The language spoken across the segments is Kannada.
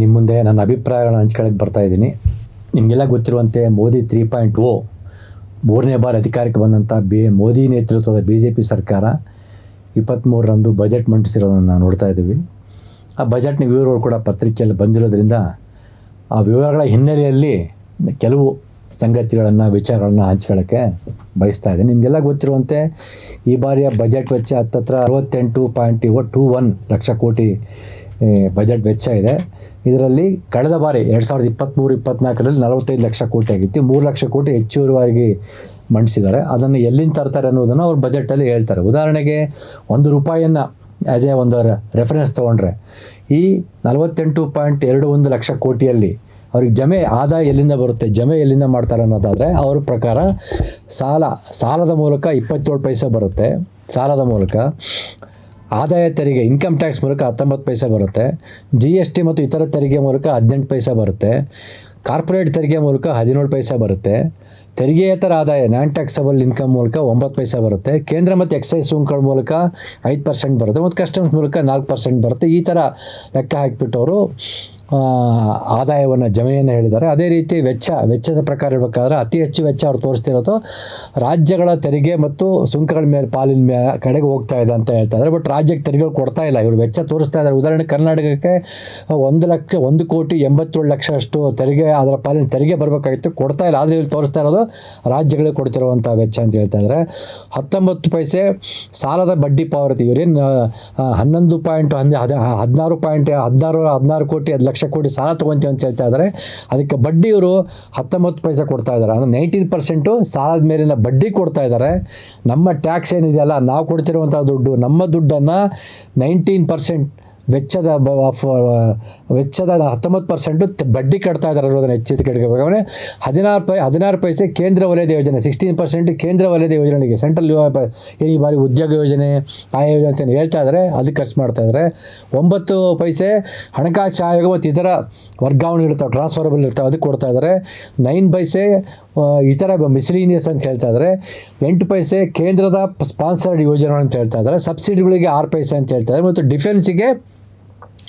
ನಿಮ್ಮ ಮುಂದೆ ನನ್ನ ಅಭಿಪ್ರಾಯಗಳನ್ನ ಹಂಚ್ಕೊಳ್ಳೋಕೆ ಬರ್ತಾ ಇದ್ದೀನಿ. ನಿಮಗೆಲ್ಲ ಗೊತ್ತಿರುವಂತೆ ಮೋದಿ ತ್ರೀ ಪಾಯಿಂಟ್ ಓ ಮೂರನೇ ಬಾರಿ ಅಧಿಕಾರಕ್ಕೆ ಬಂದಂಥ ಬಿ ಮೋದಿ ನೇತೃತ್ವದ ಬಿ ಜೆ ಪಿ ಸರ್ಕಾರ ಇಪ್ಪತ್ತ್ಮೂರರಂದು ಬಜೆಟ್ ಮಂಡಿಸಿರೋದನ್ನು ನಾವು ನೋಡ್ತಾ ಇದ್ದೀವಿ. ಆ ಬಜೆಟ್ನ ವಿವರಗಳು ಕೂಡ ಪತ್ರಿಕೆಯಲ್ಲಿ ಬಂದಿರೋದ್ರಿಂದ ಆ ವಿವರಗಳ ಹಿನ್ನೆಲೆಯಲ್ಲಿ ಕೆಲವು ಸಂಗತಿಗಳನ್ನು, ವಿಚಾರಗಳನ್ನ ಹಂಚ್ಕೊಳ್ಳೋಕ್ಕೆ ಬಯಸ್ತಾ ಇದ್ದೀನಿ. ನಿಮಗೆಲ್ಲ ಗೊತ್ತಿರುವಂತೆ ಈ ಬಾರಿಯ ಬಜೆಟ್ ವೆಚ್ಚ ಹತ್ತತ್ರ ಅರವತ್ತೆಂಟು ಪಾಯಿಂಟ್ ಟೂ ಒನ್ ಲಕ್ಷ ಕೋಟಿ ಬಜೆಟ್ ವೆಚ್ಚ ಇದೆ. ಇದರಲ್ಲಿ ಕಳೆದ ಬಾರಿ ಎರಡು ಸಾವಿರದ ಇಪ್ಪತ್ತ್ಮೂರು ಇಪ್ಪತ್ತ್ನಾಲ್ಕರಲ್ಲಿ ನಲವತ್ತೈದು ಲಕ್ಷ ಕೋಟಿ ಆಗಿತ್ತು. ಮೂರು ಲಕ್ಷ ಕೋಟಿ ಹೆಚ್ಚುವರಿಯಾಗಿ ಮಂಡಿಸಿದ್ದಾರೆ. ಅದನ್ನು ಎಲ್ಲಿಂದ ತರ್ತಾರೆ ಅನ್ನೋದನ್ನು ಅವ್ರು ಬಜೆಟಲ್ಲಿ ಹೇಳ್ತಾರೆ. ಉದಾಹರಣೆಗೆ ಒಂದು ರೂಪಾಯಿಯನ್ನು ಆ್ಯಸ್ ಎ ಒಂದು ರೆಫರೆನ್ಸ್ ತೊಗೊಂಡ್ರೆ ಈ ನಲವತ್ತೆಂಟು ಪಾಯಿಂಟ್ ಎರಡು ಒಂದು ಲಕ್ಷ ಕೋಟಿಯಲ್ಲಿ ಅವ್ರಿಗೆ ಜಮೆ ಆದಾಯ ಎಲ್ಲಿಂದ ಬರುತ್ತೆ, ಜಮೆ ಎಲ್ಲಿಂದ ಮಾಡ್ತಾರೆ ಅನ್ನೋದಾದರೆ ಅವ್ರ ಪ್ರಕಾರ ಸಾಲ, ಸಾಲದ ಮೂಲಕ ಇಪ್ಪತ್ತೇಳು ಪೈಸೆ ಬರುತ್ತೆ. ಸಾಲದ ಮೂಲಕ ಆದಾಯ ತೆರಿಗೆ ಇನ್ಕಮ್ ಟ್ಯಾಕ್ಸ್ ಮೂಲಕ ಹತ್ತೊಂಬತ್ತು ಪೈಸೆ ಬರುತ್ತೆ. ಜಿ ಎಸ್ ಟಿ ಮತ್ತು ಇತರ ತೆರಿಗೆ ಮೂಲಕ ಹದಿನೆಂಟು ಪೈಸೆ ಬರುತ್ತೆ. ಕಾರ್ಪೊರೇಟ್ ತೆರಿಗೆ ಮೂಲಕ ಹದಿನೇಳು ಪೈಸೆ ಬರುತ್ತೆ. ತೆರಿಗೆಯೇತರ ಆದಾಯ ನಾನ್ ಟ್ಯಾಕ್ಸಬಲ್ ಇನ್ಕಮ್ ಮೂಲಕ ಒಂಬತ್ತು ಪೈಸೆ ಬರುತ್ತೆ. ಕೇಂದ್ರ ಮತ್ತು ಎಕ್ಸೈಸ್ ಸುಂಕಗಳ ಮೂಲಕ ಐದು ಪರ್ಸೆಂಟ್ ಬರುತ್ತೆ. ಮತ್ತು ಕಸ್ಟಮ್ಸ್ ಮೂಲಕ ನಾಲ್ಕು ಪರ್ಸೆಂಟ್ ಬರುತ್ತೆ. ಈ ಥರ ಲೆಕ್ಕ ಹಾಕಿಬಿಟ್ಟವರು ಆದಾಯವನ್ನು ಜಮೆಯನ್ನು ಹೇಳಿದ್ದಾರೆ. ಅದೇ ರೀತಿ ವೆಚ್ಚ, ವೆಚ್ಚದ ಪ್ರಕಾರ ಇರಬೇಕಾದ್ರೆ ಅತಿ ಹೆಚ್ಚು ವೆಚ್ಚ ಅವ್ರು ತೋರಿಸ್ತಿರೋದು ರಾಜ್ಯಗಳ ತೆರಿಗೆ ಮತ್ತು ಸುಂಕಗಳ ಮೇಲೆ ಪಾಲಿನ ಮೇಲೆ ಕಡೆಗೆ ಹೋಗ್ತಾ ಇದೆ ಅಂತ ಹೇಳ್ತಾ ಇದ್ದಾರೆ. ಬಟ್ ರಾಜ್ಯಕ್ಕೆ ತೆರಿಗೆಗಳು ಕೊಡ್ತಾ ಇಲ್ಲ. ಇವರು ವೆಚ್ಚ ತೋರಿಸ್ತಾ ಇದ್ದಾರೆ. ಉದಾಹರಣೆ ಕರ್ನಾಟಕಕ್ಕೆ ಒಂದು ಲಕ್ಷ, ಒಂದು ಕೋಟಿ ಎಂಬತ್ತೇಳು ಲಕ್ಷ ಅಷ್ಟು ತೆರಿಗೆ, ಅದರ ಪಾಲಿನ ತೆರಿಗೆ ಬರಬೇಕಾಗಿತ್ತು. ಕೊಡ್ತಾ ಇಲ್ಲ. ಆದರೆ ಇವರು ತೋರಿಸ್ತಾ ಇರೋದು ರಾಜ್ಯಗಳಿಗೆ ಕೊಡ್ತಿರುವಂಥ ವೆಚ್ಚ ಅಂತ ಹೇಳ್ತಾ ಇದ್ದಾರೆ. ಹತ್ತೊಂಬತ್ತು ಪೈಸೆ ಸಾಲದ ಬಡ್ಡಿ ಪಾವತಿ. ಇವರೇನು ಹನ್ನೊಂದು ಪಾಯಿಂಟ್ ಹನ್ನೆ, ಹದ, ಹದಿನಾರು ಪಾಯಿಂಟ್ ಹದಿನಾರು ಹದಿನಾರು ಕೋಟಿ ಹತ್ತು ಲಕ್ಷ ಕೋಟಿ ಸಾಲ ತೊಗೊತೀವಿ ಅಂತ ಹೇಳ್ತಾ ಇದ್ದಾರೆ ಅದಕ್ಕೆ ಬಡ್ಡಿ ಇವರು ಹತ್ತೊಂಬತ್ತು ಪೈಸೆ ಕೊಡ್ತಾ ಇದ್ದಾರೆ ಅಂದರೆ ನೈನ್ಟೀನ್ ಪರ್ಸೆಂಟು ಸಾಲದ ಮೇಲಿನ ಬಡ್ಡಿ ಕೊಡ್ತಾ ಇದ್ದಾರೆ ನಮ್ಮ ಟ್ಯಾಕ್ಸ್ ಏನಿದೆಯಲ್ಲ, ನಾವು ಕೊಡ್ತಿರುವಂಥ ದುಡ್ಡು, ನಮ್ಮ ದುಡ್ಡನ್ನು ನೈನ್ಟೀನ್ ಪರ್ಸೆಂಟ್ ವೆಚ್ಚದ ವೆಚ್ಚದ ಹತ್ತೊಂಬತ್ತು ಪರ್ಸೆಂಟು ಬಡ್ಡಿ ಕಟ್ತಾ ಇದ್ದಾರೆ ಅನ್ನೋದನ್ನು ಎಚ್ಚರಿಕೆಬೇಕು ಅಂದರೆ ಹದಿನಾರು ಪೈ ಹದಿನಾರು ಪೈಸೆ ಕೇಂದ್ರ ವಲಯದ ಯೋಜನೆ ಸಿಕ್ಸ್ಟೀನ್ ಪರ್ಸೆಂಟ್ ಕೇಂದ್ರ ವಲಯದ ಯೋಜನೆಗೆ ಸೆಂಟ್ರಲ್ ಈ ಬಾರಿ ಉದ್ಯೋಗ ಯೋಜನೆ ಆಯಾ ಯೋಜನೆ ಅಂತ ಹೇಳ್ತಾ ಇದ್ದಾರೆ ಅದಕ್ಕೆ ಖರ್ಚು ಮಾಡ್ತಾ ಇದ್ದಾರೆ. ಒಂಬತ್ತು ಪೈಸೆ ಹಣಕಾಸು ಆಯೋಗ ಮತ್ತು ಇತರ ವರ್ಗಾವಣೆ ಇರ್ತಾವೆ ಟ್ರಾನ್ಸ್ಫರಬಲ್ ಇರ್ತಾವೆ ಅದಕ್ಕೆ ಕೊಡ್ತಾ ಇದ್ದಾರೆ. ನೈನ್ ಪೈಸೆ ಆ, ಈ ಥರ ಮಿಸ್ಲೀನಿಯಸ್ ಅಂತ ಹೇಳ್ತಾ ಇದ್ದಾರೆ ಎಂಟು ಪೈಸೆ ಕೇಂದ್ರದ ಸ್ಪಾನ್ಸರ್ಡ್ ಯೋಜನೆ ಅಂತ ಹೇಳ್ತಾ ಇದ್ದಾರೆ ಸಬ್ಸಿಡಿಗಳಿಗೆ ಆರು ಪೈಸೆ ಅಂತ ಹೇಳ್ತಾ ಇದ್ದಾರೆ ಮತ್ತು ಡಿಫೆನ್ಸಿಗೆ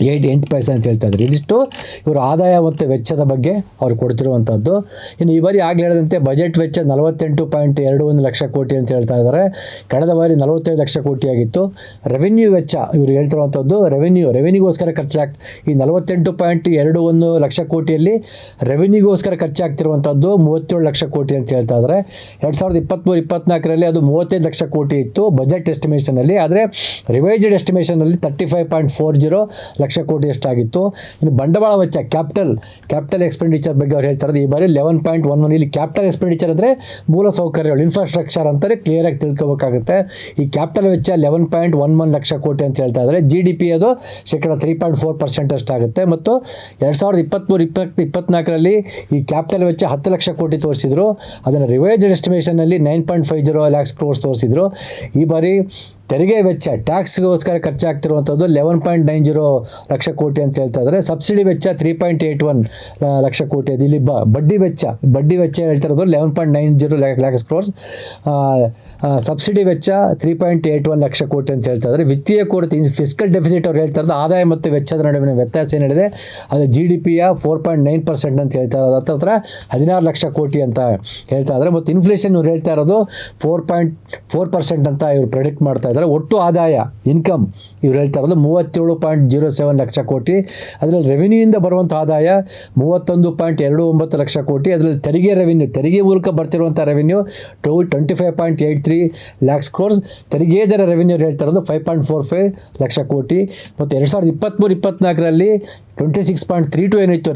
ಏಯ್ಟ್ ಎಂಟು ಪೈಸೆ ಅಂತ ಹೇಳ್ತಾ ಇದ್ದಾರೆ ಇದಿಷ್ಟು ಇವರು ಆದಾಯ ಮತ್ತು ವೆಚ್ಚದ ಬಗ್ಗೆ ಅವ್ರು ಕೊಡ್ತಿರುವಂಥದ್ದು. ಇನ್ನು ಈ ಬಾರಿ ಆಗಲೇ ಹೇಳಿದಂತೆ ಬಜೆಟ್ ವೆಚ್ಚ ನಲವತ್ತೆಂಟು ಪಾಯಿಂಟ್ ಎರಡು ಒಂದು ಲಕ್ಷ ಕೋಟಿ ಅಂತ ಹೇಳ್ತಾ ಇದ್ದಾರೆ. ಕಳೆದ ಬಾರಿ ನಲವತ್ತೈದು ಲಕ್ಷ ಕೋಟಿ ಆಗಿತ್ತು. ರೆವೆನ್ಯೂ ವೆಚ್ಚ ಇವರು ಹೇಳ್ತಿರುವಂಥದ್ದು ರೆವೆನ್ಯೂ, ರೆವೆನ್ಯೂಗೋಸ್ಕರ ಖರ್ಚಾಗ್, ಈ ನಲವತ್ತೆಂಟು ಪಾಯಿಂಟ್ ಎರಡು ಒಂದು ಲಕ್ಷ ಕೋಟಿಯಲ್ಲಿ ರೆವೆನ್ಯೂಗೋಸ್ಕರ ಖರ್ಚಾಗ್ತಿರುವಂಥದ್ದು ಮೂವತ್ತೇಳು ಲಕ್ಷ ಕೋಟಿ ಅಂತ ಹೇಳ್ತಾ ಇದ್ದಾರೆ. ಎರಡು ಸಾವಿರದ ಇಪ್ಪತ್ತ್ಮೂರು ಇಪ್ಪತ್ನಾಲ್ಕರಲ್ಲಿ ಅದು ಮೂವತ್ತೈದು ಲಕ್ಷ ಕೋಟಿ ಇತ್ತು ಬಜೆಟ್ ಎಸ್ಟಿಮೇಷನಲ್ಲಿ. ಆದರೆ revised ಎಸ್ಟಿಮೇಷನಲ್ಲಿ thirty five point four zero lakh crore ಎಷ್ಟಾಗಿತ್ತು ಇನ್ನು ಬಂಡವಾಳ ವೆಚ್ಚ ಕ್ಯಾಪಿಟಲ್ ಕ್ಯಾಪಿಟಲ್ ಎಕ್ಸ್ಪೆಂಡಿಚರ್ ಬಗ್ಗೆ ಅವ್ರು ಹೇಳ್ತಾರೆ ಈ ಬಾರಿ ಲೆವೆನ್ ಪಾಯಿಂಟ್ ಒನ್ ಒನ್ ಇಲ್ಲಿ ಕ್ಯಾಪಿಟಲ್ ಎಕ್ಸ್ಪೆಂಡಿಚರ್ ಅಂದರೆ ಮೂಲ ಸೌಕರ್ಯಗಳು ಇನ್ಫ್ರಾಸ್ಟ್ರಕ್ಚರ್ ಅಂತಾರೆ ಕ್ಲಿಯರಾಗಿ ತಿಳ್ಕೊಬೇಕಾಗುತ್ತೆ. ಈ ಕ್ಯಾಪಿಟಲ್ ವೆಚ್ಚ eleven point one one lakh crore ಅಂತ ಹೇಳ್ತಾ ಇದ್ದಾರೆ. ಜಿ ಡಿ ಪಿ ಅದು ಶೇಕಡ ತ್ರೀ ಪಾಯಿಂಟ್ ಫೋರ್ ಪರ್ಸೆಂಟ್ ಅಷ್ಟಾಗುತ್ತೆ. ಮತ್ತು ಎರಡು ಸಾವಿರದ ಇಪ್ಪತ್ತ್ಮೂರು ಇಪ್ಪತ್ತು, ಇಪ್ಪತ್ನಾಲ್ಕರಲ್ಲಿ ಈ ಕ್ಯಾಪಿಟಲ್ ವೆಚ್ಚ ಹತ್ತು ಲಕ್ಷ ಕೋಟಿ ತೋರಿಸಿದ್ರು. ಅದನ್ನು revised ಎಸ್ಟಿಮೇಷನಲ್ಲಿ nine point five zero lakhs crores ತೋರಿಸಿದ್ರು. ಈ ಬಾರಿ ತೆರಿಗೆ ವೆಚ್ಚ, ಟ್ಯಾಕ್ಸ್ಗೋಸ್ಕರ ಖರ್ಚಾಗ್ತಿರುವಂಥದ್ದು eleven point nine zero lakh crore ಅಂತ ಹೇಳ್ತಾ ಇದ್ದಾರೆ. ಸಬ್ಸಿಡಿ ವೆಚ್ಚ three point eight one lakh crore ಅದು. ಇಲ್ಲಿ ಬ, ಬಡ್ಡಿ ವೆಚ್ಚ ಬಡ್ಡಿ ವೆಚ್ಚ ಹೇಳ್ತಾ ಇರೋದು eleven point nine zero lakhs crores. Subsidy ವೆಚ್ಚ three point eight one lakh crore ಅಂತ ಹೇಳ್ತಾ ಇದ್ದಾರೆ. ವಿತ್ತೀಯ ಕೊರತೆ ಫಿಸಿಕಲ್ ಡೆಫಿಸಿಟ್ ಅವ್ರು ಹೇಳ್ತಾ ಇರೋದು ಆದಾಯ ಮತ್ತು ವೆಚ್ಚದ ನಡುವಿನ ವ್ಯತ್ಯಾಸ ಏನಿದೆ, ಅದು ಜಿ ಡಿ ಪಿಯ ಫೋರ್ ಪಾಯಿಂಟ್ ನೈನ್ ಪರ್ಸೆಂಟ್ ಅಂತ ಹೇಳ್ತಾ ಇರೋದು. ಹತ್ರ ಹದಿನಾರು ಲಕ್ಷ ಕೋಟಿ ಅಂತ ಹೇಳ್ತಾ ಇದ್ದಾರೆ. ಮತ್ತು ಇನ್ಫ್ಲೇಷನ್ ಇವ್ರು ಹೇಳ್ತಾ ಇರೋದು ಫೋರ್ ಪಾಯಿಂಟ್, ಫೋರ್ ಪರ್ಸೆಂಟ್ ಅಂತ ಇವ್ರು ಪ್ರೆಡಿಕ್ಟ್ ಮಾಡ್ತಾ ಇದ್ದಾರೆ. ಒಟ್ಟು ಆದಾಯ ಇನ್ಕಮ್ ಇವ್ರು ಹೇಳ್ತಾ ಇರೋದು ಮೂವತ್ತೇಳು ಪಾಯಿಂಟ್ ಜೀರೋ ಸೆವೆನ್ ಲಕ್ಷ ಕೋಟಿ. ಅದರಲ್ಲಿ ರೆವಿನ್ಯೂಯಿಂದ ಬರುವಂಥ ಆದಾಯ ಮೂವತ್ತೊಂದು ಪಾಯಿಂಟ್ ಎರಡು ಒಂಬತ್ತು ಲಕ್ಷ ಕೋಟಿ. ಅದರಲ್ಲಿ ತೆರಿಗೆ ರೆವಿನ್ಯೂ ತೆರಿಗೆ ಮೂಲಕ ಬರ್ತಿರುವಂಥ revenue two twenty five point eight three lakhs crores ತೆರಿಗೆದರ revenue ಹೇಳ್ತಾ ಇರೋದು five point four five lakh crore. ಮತ್ತು ಎರಡು ಸಾವಿರದ ಇಪ್ಪತ್ತ್ಮೂರು ಇಪ್ಪತ್ನಾಲ್ಕರಲ್ಲಿ twenty six point three two ಏನಿತ್ತು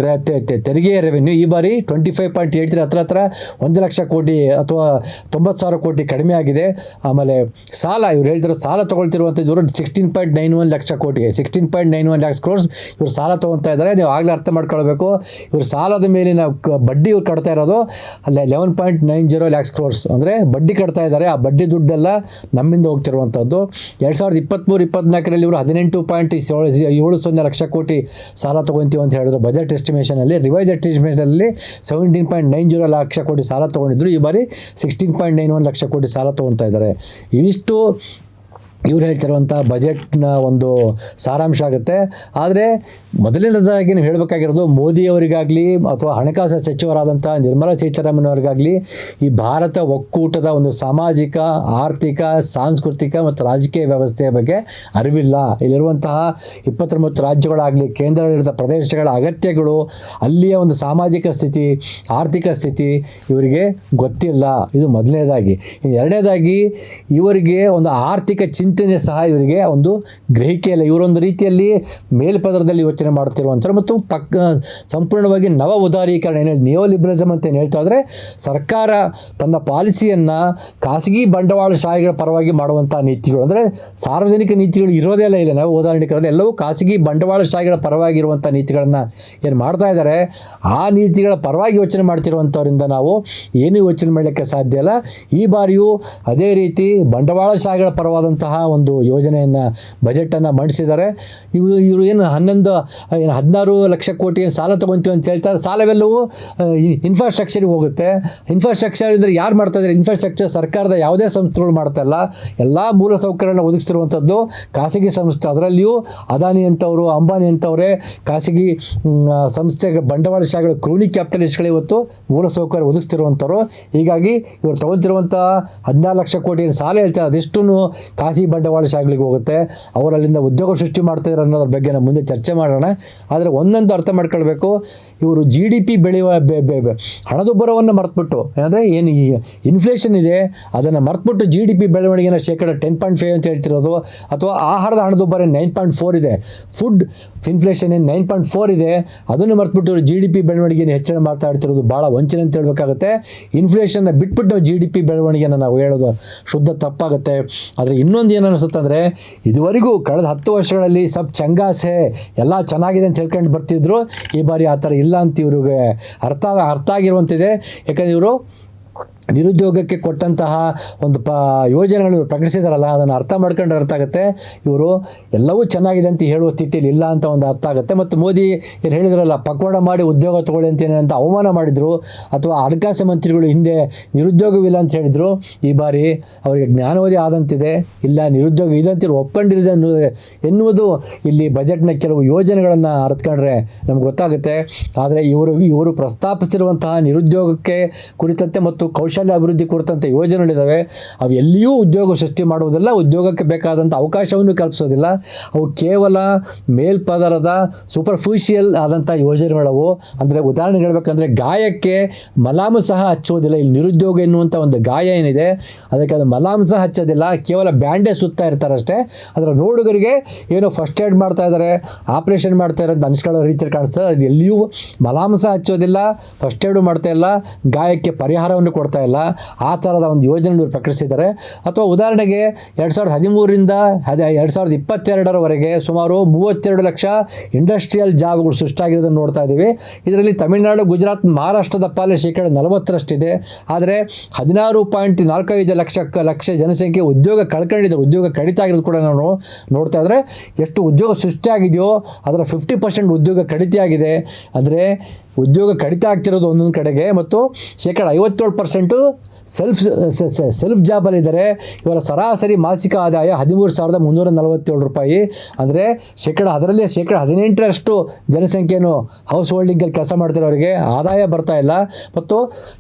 ತೆರಿಗೆ ರೆವೆನ್ಯೂ ಈ ಬಾರಿ twenty five point eight three ಹತ್ರ ಹತ್ರ ಒಂದು ಲಕ್ಷ ಕೋಟಿ ಅಥವಾ ತೊಂಬತ್ತು ಸಾವಿರ ಕೋಟಿ ಕಡಿಮೆ ಆಗಿದೆ. ಆಮೇಲೆ ಸಾಲ ಇವ್ರು ಹೇಳ್ತಿರೋ ಸಾಲ ತೊಗೊಳ್ತಿರುವಂಥದ್ದು sixteen point nine one lakh ಕೋಟಿಗೆ sixteen point nine one lakhs crores ಇವ್ರು ಸಾಲ ತೊಗೊತಾ ಇದ್ದಾರೆ. ನೀವು ಆಗಲೇ ಅರ್ಥ ಮಾಡ್ಕೊಳ್ಬೇಕು. ಇವರು ಸಾಲದ ಮೇಲಿನ ಬಡ್ಡಿ ಇವ್ರು ಕಟ್ತಾ ಇರೋದು ಅಲ್ಲೇ eleven point nine zero lakhs crores ಅಂದರೆ ಬಡ್ಡಿ ಕಟ್ತಾ ಇದ್ದಾರೆ. ಆ ಬಡ್ಡಿ ದುಡ್ಡೆಲ್ಲ ನಮ್ಮಿಂದ ಹೋಗ್ತಿರುವಂಥದ್ದು. ಎರಡು ಸಾವಿರದ ಇಪ್ಪತ್ತ್ಮೂರು ಇಪ್ಪತ್ನಾಲ್ಕರಲ್ಲಿ ಇವರು ಹದಿನೆಂಟು ಪಾಯಿಂಟ್ ಏಳು ಸೊನ್ನೆ ಲಕ್ಷ ಕೋಟಿ ಸಾಲ ತೊಗೊತೀವಿ ಅಂತ ಹೇಳಿದ್ರು. ಬಜೆಟ್ ಎಸ್ಟಿಮೇಷನಲ್ಲಿ revise ಎಸ್ಟಿಮೇಷನಲ್ಲಿ seventeen point nine zero lakh crore ಸಾಲ ತೊಗೊಂಡಿದ್ರು. ಈ ಬಾರಿ sixteen point nine one lakh crore ಸಾಲ ತೊಗೊತಾ ಇದ್ದಾರೆ. ಇವಿಷ್ಟು ಇವ್ರು ಹೇಳ್ತಿರುವಂಥ ಬಜೆಟ್ನ ಒಂದು ಸಾರಾಂಶ ಆಗುತ್ತೆ. ಆದರೆ ಮೊದಲನೇದಾಗಿ ನೀವು ಹೇಳಬೇಕಾಗಿರೋದು ಮೋದಿಯವರಿಗಾಗಲಿ ಅಥವಾ ಹಣಕಾಸು ಸಚಿವರಾದಂಥ ನಿರ್ಮಲಾ ಸೀತಾರಾಮನ್ ಅವರಿಗಾಗಲಿ ಈ ಭಾರತ ಒಕ್ಕೂಟದ ಒಂದು ಸಾಮಾಜಿಕ, ಆರ್ಥಿಕ, ಸಾಂಸ್ಕೃತಿಕ ಮತ್ತು ರಾಜಕೀಯ ವ್ಯವಸ್ಥೆಯ ಬಗ್ಗೆ ಅರಿವಿಲ್ಲ. ಇಲ್ಲಿರುವಂತಹ ಇಪ್ಪತ್ತೊಂಬತ್ತು ರಾಜ್ಯಗಳಾಗಲಿ, ಕೇಂದ್ರಾಡಳಿತ ಪ್ರದೇಶಗಳ ಅಗತ್ಯಗಳು, ಅಲ್ಲಿಯ ಒಂದು ಸಾಮಾಜಿಕ ಸ್ಥಿತಿ, ಆರ್ಥಿಕ ಸ್ಥಿತಿ ಇವರಿಗೆ ಗೊತ್ತಿಲ್ಲ. ಇದು ಮೊದಲನೇದಾಗಿ. ಎರಡನೇದಾಗಿ ಇವರಿಗೆ ಒಂದು ಆರ್ಥಿಕ ಚಿಂತನೆ ಸಹ ಇವರಿಗೆ ಒಂದು ಗ್ರಹಿಕೆ ಇಲ್ಲ ಇವರೊಂದು ರೀತಿಯಲ್ಲಿ ಮೇಲ್ಪದರದಲ್ಲಿ ಯೋಚನೆ ಮಾಡುತ್ತಿರುವಂಥವ್ರು ಮತ್ತು ಪಕ್ಕ ಸಂಪೂರ್ಣವಾಗಿ ನವ ಉದಾರೀಕರಣ, ಏನು ನಿಯೋ ಲಿಬ್ರಲಿಸಮ್ ಅಂತ ಏನು ಹೇಳ್ತಾ ಇದ್ದರೆ ಸರ್ಕಾರ ತನ್ನ ಪಾಲಿಸಿಯನ್ನು ಖಾಸಗಿ ಬಂಡವಾಳಶಾಹಿಗಳ ಪರವಾಗಿ ಮಾಡುವಂಥ ನೀತಿಗಳು. ಅಂದರೆ ಸಾರ್ವಜನಿಕ ನೀತಿಗಳು ಇರೋದೇ ಇಲ್ಲ. ನವ ನಾವು ಎಲ್ಲವೂ ಖಾಸಗಿ ಬಂಡವಾಳಶಾಹಿಗಳ ಪರವಾಗಿ ಇರುವಂಥ ನೀತಿಗಳನ್ನು ಏನು ಮಾಡ್ತಾ ಇದ್ದಾರೆ ಆ ನೀತಿಗಳ ಪರವಾಗಿ ಯೋಚನೆ ಮಾಡ್ತಿರುವಂಥವರಿಂದ ನಾವು ಏನೂ ಯೋಚನೆ ಮಾಡಲಿಕ್ಕೆ ಸಾಧ್ಯ ಇಲ್ಲ. ಈ ಬಾರಿಯೂ ಅದೇ ರೀತಿ ಬಂಡವಾಳಶಾಹಿಗಳ ಪರವಾದಂತಹ ಒಂದು ಯೋಜನೆಯನ್ನು, ಬಜೆಟನ್ನು ಮಂಡಿಸಿದ್ದಾರೆ. ಇವರು ಇವರು ಏನು ಹನ್ನೊಂದು, ಏನು ಹದಿನಾರು ಲಕ್ಷ ಕೋಟಿ ಸಾಲ ತೊಗೊತೀವಿ ಅಂತ ಹೇಳ್ತಾರೆ. ಸಾಲವೆಲ್ಲವೂ ಇನ್ಫ್ರಾಸ್ಟ್ರಕ್ಚರಿಗೆ ಹೋಗುತ್ತೆ. ಇನ್ಫ್ರಾಸ್ಟ್ರಕ್ಚರ್ ಇದ್ರೆ ಯಾರು ಮಾಡ್ತಾ ಇದ್ದಾರೆ ಇನ್ಫ್ರಾಸ್ಟ್ರಕ್ಚರ್ ಸರ್ಕಾರದ ಯಾವುದೇ ಸಂಸ್ಥೆಗಳು ಮಾಡ್ತಾಯಿಲ್ಲ ಎಲ್ಲ ಮೂಲ ಸೌಕರ್ಯಗಳನ್ನ ಒದಗಿಸ್ತಿರುವಂಥದ್ದು ಖಾಸಗಿ ಸಂಸ್ಥೆ. ಅದರಲ್ಲಿಯೂ ಅದಾನಿ ಅಂಥವರು ಅಂಬಾನಿ ಅಂಥವರೇ ಖಾಸಗಿ ಸಂಸ್ಥೆ ಬಂಡವಾಳಶಾಹಿಗಳ ಕ್ರೂನಿ ಕ್ಯಾಪಿಟಲಿಸ್ಟ್ಗಳು ಇವತ್ತು ಮೂಲಸೌಕರ್ಯ ಒದಗಿಸ್ತಿರುವಂಥವ್ರು ಹೀಗಾಗಿ ಇವರು ತೊಗೊತಿರುವಂಥ ಹದಿನಾರು ಲಕ್ಷ ಕೋಟಿ ಸಾಲ ಹೇಳ್ತಾರೆ. ಅದೆಷ್ಟು ಖಾಸಗಿ ಬಂಡವಾಳಶಾಹಿಗಳಿಗೆ ಹೋಗುತ್ತೆ. ಅವರಲ್ಲಿಂದ ಉದ್ಯೋಗ ಸೃಷ್ಟಿ ಮಾಡ್ತಿದ್ದಾರೆ ಅನ್ನೋದ್ರ ಬಗ್ಗೆ ನಾವು ಮುಂದೆ ಚರ್ಚೆ ಮಾಡೋಣ. ಆದರೆ ಒಂದೊಂದು ಅರ್ಥ ಮಾಡ್ಕೊಳ್ಬೇಕು. ಇವರು ಜಿ ಡಿ ಪಿ ಬೆಳೆಯುವ ಹಣದುಬ್ಬರವನ್ನು ಮರ್ತುಬಿಟ್ಟು, ಅಂದರೆ ಏನು ಇನ್ಫ್ಲೇಷನ್ ಇದೆ, ಅದನ್ನು ಮರ್ತುಬಿಟ್ಟು ಜಿ ಡಿ ಪಿ ಬೆಳವಣಿಗೆನ ಶೇಕಡ ಟೆನ್ ಪಾಯಿಂಟ್ ಫೈವ್ ಅಂತ ಹೇಳ್ತಿರೋದು, ಅಥವಾ ಆಹಾರದ ಹಣದುಬ್ಬರ ನೈನ್ ಪಾಯಿಂಟ್ ಫೋರ್ ಇದೆ ಫುಡ್ ಇನ್ಫ್ಲೇಷನ್ ಏನು ನೈನ್ ಪಾಯಿಂಟ್ ಫೋರ್ ಇದೆ, ಅದನ್ನು ಮರೆತುಬಿಟ್ಟು ಇವರು ಜಿ ಡಿ ಪಿ ಬೆಳವಣಿಗೆನ ಹೆಚ್ಚಳ ಮಾತಾಡ್ತಿರೋದು ಭಾಳ ವಂಚನೆ ಅಂತ ಹೇಳಬೇಕಾಗುತ್ತೆ. ಇನ್ಫ್ಲೇಷನ್ನ ಬಿಟ್ಬಿಟ್ಟು ಜಿ ಡಿ ಪಿ ಬೆಳವಣಿಗೆನ ನಾವು ಹೇಳೋದು ಶುದ್ಧ ತಪ್ಪಾಗುತ್ತೆ. ಆದರೆ ಇನ್ನೊಂದು ಏನು ಅನಿಸುತ್ತೆ ಅಂದರೆ ಇದುವರೆಗೂ ಕಳೆದ ಹತ್ತು ವರ್ಷಗಳಲ್ಲಿ ಸಬ್ ಚಂಗಾಸೆ ಎಲ್ಲ ಚೆನ್ನಾಗಿದೆ ಅಂತ ಹೇಳ್ಕೊಂಡು ಬರ್ತಿದ್ರು. ಈ ಬಾರಿ ಆ ಥರ ಇಲ್ಲ ಅಂತ ಇವ್ರಿಗೆ ಅರ್ಥ ಅರ್ಥ ಆಗಿರುವಂತಿದೆ. ಯಾಕಂದ್ರೆ ಇವರು ನಿರುದ್ಯೋಗಕ್ಕೆ ಕೊಟ್ಟಂತಹ ಒಂದು ಪ, ಯೋಜನೆಗಳು ಪ್ರಕಟಿಸಿದಾರಲ್ಲ, ಅದನ್ನು ಅರ್ಥ ಮಾಡ್ಕೊಂಡ್ರೆ ಅರ್ಥ ಆಗುತ್ತೆ. ಇವರು ಎಲ್ಲವೂ ಚೆನ್ನಾಗಿದೆ ಅಂತ ಹೇಳುವ ಸ್ಥಿತಿಯಲ್ಲಿ ಇಲ್ಲ ಅಂತ ಒಂದು ಅರ್ಥ ಆಗುತ್ತೆ. ಮತ್ತು ಮೋದಿ ಏನು ಹೇಳಿದ್ರಲ್ಲ ಪಕ್ವಾಡ ಮಾಡಿ ಉದ್ಯೋಗ ತಗೊಳ್ಳಿ ಅಂತ ಏನಂತ ಅವಮಾನ ಮಾಡಿದರು, ಅಥವಾ ಹಣಕಾಸು ಮಂತ್ರಿಗಳು ಹಿಂದೆ ನಿರುದ್ಯೋಗವಿಲ್ಲ ಅಂತ ಹೇಳಿದರು, ಈ ಬಾರಿ ಅವರಿಗೆ ಜ್ಞಾನೋದಯ ಆದಂತಿದೆ. ಇಲ್ಲ, ನಿರುದ್ಯೋಗ ಇದಂತಿರು ಒಪ್ಕೊಂಡಿದೆ ಅನ್ನೋ, ಎನ್ನುವುದು ಇಲ್ಲಿ ಬಜೆಟ್ನ ಕೆಲವು ಯೋಜನೆಗಳನ್ನು ಅರ್ಥಕೊಂಡ್ರೆ ನಮ್ಗೆ ಗೊತ್ತಾಗುತ್ತೆ. ಆದರೆ ಇವರು ಇವರು ಪ್ರಸ್ತಾಪಿಸಿರುವಂತಹ ನಿರುದ್ಯೋಗಕ್ಕೆ ಕುರಿತಂತೆ ಮತ್ತು ಕೌಶಲ್ಯ ಅಭಿವೃದ್ಧಿ ಕೊಡ್ತಂಥ ಯೋಜನೆಗಳಿದ್ದಾವೆ ಅವು ಎಲ್ಲಿಯೂ ಉದ್ಯೋಗ ಸೃಷ್ಟಿ ಮಾಡುವುದಿಲ್ಲ, ಉದ್ಯೋಗಕ್ಕೆ ಬೇಕಾದಂಥ ಅವಕಾಶವನ್ನು ಕಲ್ಪಿಸೋದಿಲ್ಲ. ಅವು ಕೇವಲ ಮೇಲ್ಪದರದ ಸೂಪರ್ಫಿಷಿಯಲ್ ಆದಂಥ ಯೋಜನೆಗಳವು. ಅಂದರೆ ಉದಾಹರಣೆ ಹೇಳಬೇಕಂದ್ರೆ ಗಾಯಕ್ಕೆ ಮಲಾಮು ಸಹ ಹಚ್ಚುವುದಿಲ್ಲ. ಇಲ್ಲಿ ನಿರುದ್ಯೋಗ ಎನ್ನುವಂಥ ಒಂದು ಗಾಯ ಏನಿದೆ, ಅದಕ್ಕೆ ಅದು ಮಲಾಮು ಸಹ ಹಚ್ಚೋದಿಲ್ಲ. ಕೇವಲ ಬ್ಯಾಂಡೇಜ್ ಸುತ್ತಾ ಇರ್ತಾರಷ್ಟೇ. ಅದರ ನೋಡುಗರಿಗೆ ಏನೋ ಫಸ್ಟ್ ಏಡ್ ಮಾಡ್ತಾ ಇದ್ದಾರೆ ಆಪ್ರೇಷನ್ ಮಾಡ್ತಾ ಇರೋದು ಅನಿಸ್ಕೊಳ್ಳೋ ರೀತಿಯಲ್ಲಿ ಕಾಣಿಸ್ತದೆ. ಅದು ಎಲ್ಲಿಯೂ ಮಲಾಮು ಸಹ ಹಚ್ಚೋದಿಲ್ಲ ಫಸ್ಟ್ ಏಡು ಮಾಡ್ತಾ ಇಲ್ಲ, ಗಾಯಕ್ಕೆ ಪರಿಹಾರವನ್ನು ಕೊಡ್ತಾ ಆ ಥರದ ಒಂದು ಯೋಜನೆ ಇವರು ಪ್ರಕಟಿಸಿದ್ದಾರೆ. ಅಥವಾ ಉದಾಹರಣೆಗೆ ಎರಡು ಸಾವಿರದ ಹದಿಮೂರರಿಂದ ಹದ, ಎರಡು ಸಾವಿರದ ಇಪ್ಪತ್ತೆರಡರವರೆಗೆ ಸುಮಾರು ಮೂವತ್ತೆರಡು ಲಕ್ಷ ಇಂಡಸ್ಟ್ರಿಯಲ್ ಜಾಬ್ಗಳು ಸೃಷ್ಟಿಯಾಗಿರೋದನ್ನು ನೋಡ್ತಾ ಇದ್ದೀವಿ ಇದರಲ್ಲಿ ತಮಿಳುನಾಡು, ಗುಜರಾತ್, ಮಹಾರಾಷ್ಟ್ರದ ಪಾಲು ಶೇಕಡ ನಲವತ್ತರಷ್ಟಿದೆ. ಆದರೆ ಹದಿನಾರು ಪಾಯಿಂಟ್ ನಾಲ್ಕೈದು ಲಕ್ಷ ಲಕ್ಷ ಜನಸಂಖ್ಯೆ ಉದ್ಯೋಗ ಕಳ್ಕೊಂಡಿದ್ದಾರೆ ಉದ್ಯೋಗ ಕಡಿತ ಆಗಿರೋದು ಕೂಡ ನಾವು ನೋಡ್ತಾ ಇದ್ರೆ ಎಷ್ಟು ಉದ್ಯೋಗ ಸೃಷ್ಟಿಯಾಗಿದೆಯೋ, ಅದರ ಫಿಫ್ಟಿ ಪರ್ಸೆಂಟ್ ಉದ್ಯೋಗ ಕಡಿತ ಆಗಿದೆ ಅಂದರೆ ಉದ್ಯೋಗ ಕಡಿತ ಆಗ್ತಿರೋದು ಒಂದೊಂದು ಕಡೆಗೆ ಮತ್ತು ಶೇಕಡ ಐವತ್ತೇಳು ಪರ್ಸೆಂಟು ಸೆಲ್ಫ್ ಸೆಲ್ಫ್ ಜಾಬಲ್ಲಿದ್ದಾರೆ ಇವರ ಸರಾಸರಿ ಮಾಸಿಕ ಆದಾಯ ಹದಿಮೂರು ಸಾವಿರದ ಮುನ್ನೂರ ನಲವತ್ತೇಳು ರೂಪಾಯಿ. ಅಂದರೆ ಶೇಕಡ ಅದರಲ್ಲಿ ಶೇಕಡ ಹದಿನೆಂಟರಷ್ಟು ಜನಸಂಖ್ಯೆಯನ್ನು ಹೌಸ್ ಹೋಲ್ಡಿಂಗಲ್ಲಿ ಕೆಲಸ ಮಾಡ್ತಿರೋರಿಗೆ ಆದಾಯ ಬರ್ತಾ ಇಲ್ಲ. ಮತ್ತು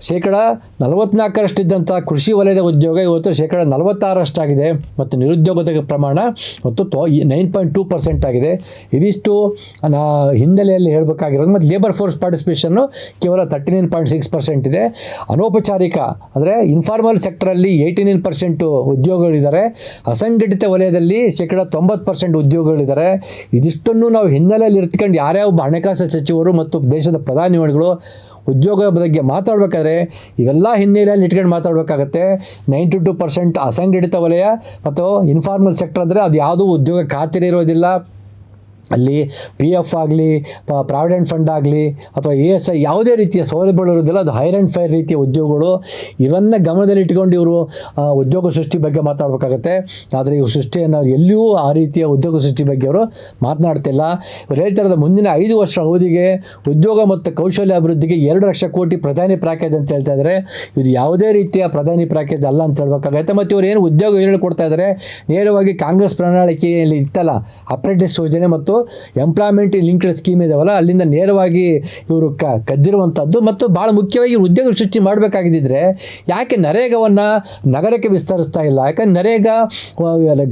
ಶೇಕಡ ನಲವತ್ನಾಲ್ಕರಷ್ಟಿದ್ದಂಥ ಕೃಷಿ ವಲಯದ ಉದ್ಯೋಗ ಇವತ್ತು ಶೇಕಡ ನಲವತ್ತಾರಷ್ಟಾಗಿದೆ ಮತ್ತು ನಿರುದ್ಯೋಗದ ಪ್ರಮಾಣ ಮತ್ತು ನೈನ್ ಪಾಯಿಂಟ್ ಟೂ ಪರ್ಸೆಂಟ್ ಆಗಿದೆ. ಇವಿಷ್ಟು ನಾ ಹಿನ್ನೆಲೆಯಲ್ಲಿ ಹೇಳಬೇಕಾಗಿರೋದು. ಮತ್ತು ಲೇಬರ್ ಫೋರ್ಸ್ ಪಾರ್ಟಿಸಿಪೇಷನ್ನು ಕೇವಲ thirty nine point six percent ಇದೆ. ಅನೌಪಚಾರಿಕ ಅಂದರೆ ಇನ್ಫಾರ್ಮಲ್ ಸೆಕ್ಟರಲ್ಲಿ ಏಯ್ಟಿ ನೈನ್ ಪರ್ಸೆಂಟು ಉದ್ಯೋಗಗಳಿದ್ದಾರೆ. ಅಸಂಘಟಿತ ವಲಯದಲ್ಲಿ ಶೇಕಡ ತೊಂಬತ್ತು ಪರ್ಸೆಂಟ್ ಉದ್ಯೋಗಗಳಿದ್ದಾರೆ. ಇದಿಷ್ಟನ್ನು ನಾವು ಹಿನ್ನೆಲೆಯಲ್ಲಿ ಇರ್ತ್ಕೊಂಡು ಯಾರ್ಯಾವ ಹಣಕಾಸು ಸಚಿವರು ಮತ್ತು ದೇಶದ ಪ್ರಧಾನಿಗಳು ಉದ್ಯೋಗ ಬಗ್ಗೆ ಮಾತಾಡಬೇಕಾದ್ರೆ ಇವೆಲ್ಲ ಹಿನ್ನೆಲೆಯಲ್ಲಿ ಇಟ್ಕೊಂಡು ಮಾತಾಡಬೇಕಾಗತ್ತೆ. ನೈಂಟಿ ಟು ಪರ್ಸೆಂಟ್ ಅಸಂಘಟಿತ ವಲಯ ಮತ್ತು ಇನ್ಫಾರ್ಮಲ್ ಸೆಕ್ಟರ್ ಅಂದರೆ ಅದು ಯಾವುದೂ ಉದ್ಯೋಗ ಖಾತರಿ ಇರೋದಿಲ್ಲ. ಅಲ್ಲಿ ಪಿ ಎಫ್ ಆಗಲಿ ಪ್ರಾವಿಡೆಂಟ್ ಫಂಡ್ ಆಗಲಿ ಅಥವಾ ಎ ಎಸ್ ಐ ಯಾವುದೇ ರೀತಿಯ ಸೌಲಭ್ಯಗಳು ಇರೋದಿಲ್ಲ ಅದು ಹೈರ್ ಆ್ಯಂಡ್ ಫೈರ್ ರೀತಿಯ ಉದ್ಯೋಗಗಳು. ಇವನ್ನ ಗಮನದಲ್ಲಿಟ್ಟುಕೊಂಡು ಇವರು ಆ, ಉದ್ಯೋಗ ಸೃಷ್ಟಿ ಬಗ್ಗೆ ಮಾತಾಡಬೇಕಾಗತ್ತೆ. ಆದರೆ ಇವ್ರು ಸೃಷ್ಟಿಯನ್ನು ಎಲ್ಲಿಯೂ ಆ ರೀತಿಯ ಉದ್ಯೋಗ ಸೃಷ್ಟಿ ಬಗ್ಗೆ ಅವರು ಮಾತನಾಡ್ತಿಲ್ಲ. ಇವರು ಹೇಳ್ತಾ ಮುಂದಿನ ಐದು ವರ್ಷ ಅವಧಿಗೆ ಉದ್ಯೋಗ ಮತ್ತು ಕೌಶಲ್ಯ ಅಭಿವೃದ್ಧಿಗೆ ಎರಡು ಲಕ್ಷ ಕೋಟಿ ಪ್ರಧಾನಿ ಪ್ಯಾಕೇಜ್ ಅಂತ ಹೇಳ್ತಾ ಇದ್ದಾರೆ ಇದು ಯಾವುದೇ ರೀತಿಯ ಪ್ರಧಾನಿ ಪ್ಯಾಕೇಜ್ ಅಲ್ಲ ಅಂತ ಹೇಳ್ಬೇಕಾಗತ್ತೆ. ಮತ್ತು ಇವರು ಏನು ಉದ್ಯೋಗ ಹೇಳಿಕೊಡ್ತಾ ಕೊಡ್ತಾ ಇದ್ದಾರೆ ನೇರವಾಗಿ ಕಾಂಗ್ರೆಸ್ ಪ್ರಣಾಳಿಕೆಯಲ್ಲಿ ಇತ್ತಲ್ಲ ಅಪ್ರೆಂಟಿಸ್ ಯೋಜನೆ ಮತ್ತು ಎಂಪ್ಲಾಯ್ಮೆಂಟ್ ಲಿಂಕ್ಡ್ ಸ್ಕೀಮ್ ಇದಾವಲ್ಲ? ಅಲ್ಲಿಂದ ನೇರವಾಗಿ ಇವರು ಕ ಕದ್ದಿರುವಂಥದ್ದು ಮತ್ತು ಭಾಳ ಮುಖ್ಯವಾಗಿ ಉದ್ಯೋಗ ಸೃಷ್ಟಿ ಮಾಡಬೇಕಾಗಿದ್ದಿದ್ರೆ ಯಾಕೆ ನರೇಗವನ್ನು ನಗರಕ್ಕೆ ವಿಸ್ತರಿಸ್ತಾ ಇಲ್ಲ? ಯಾಕಂದ್ರೆ ನರೇಗಾ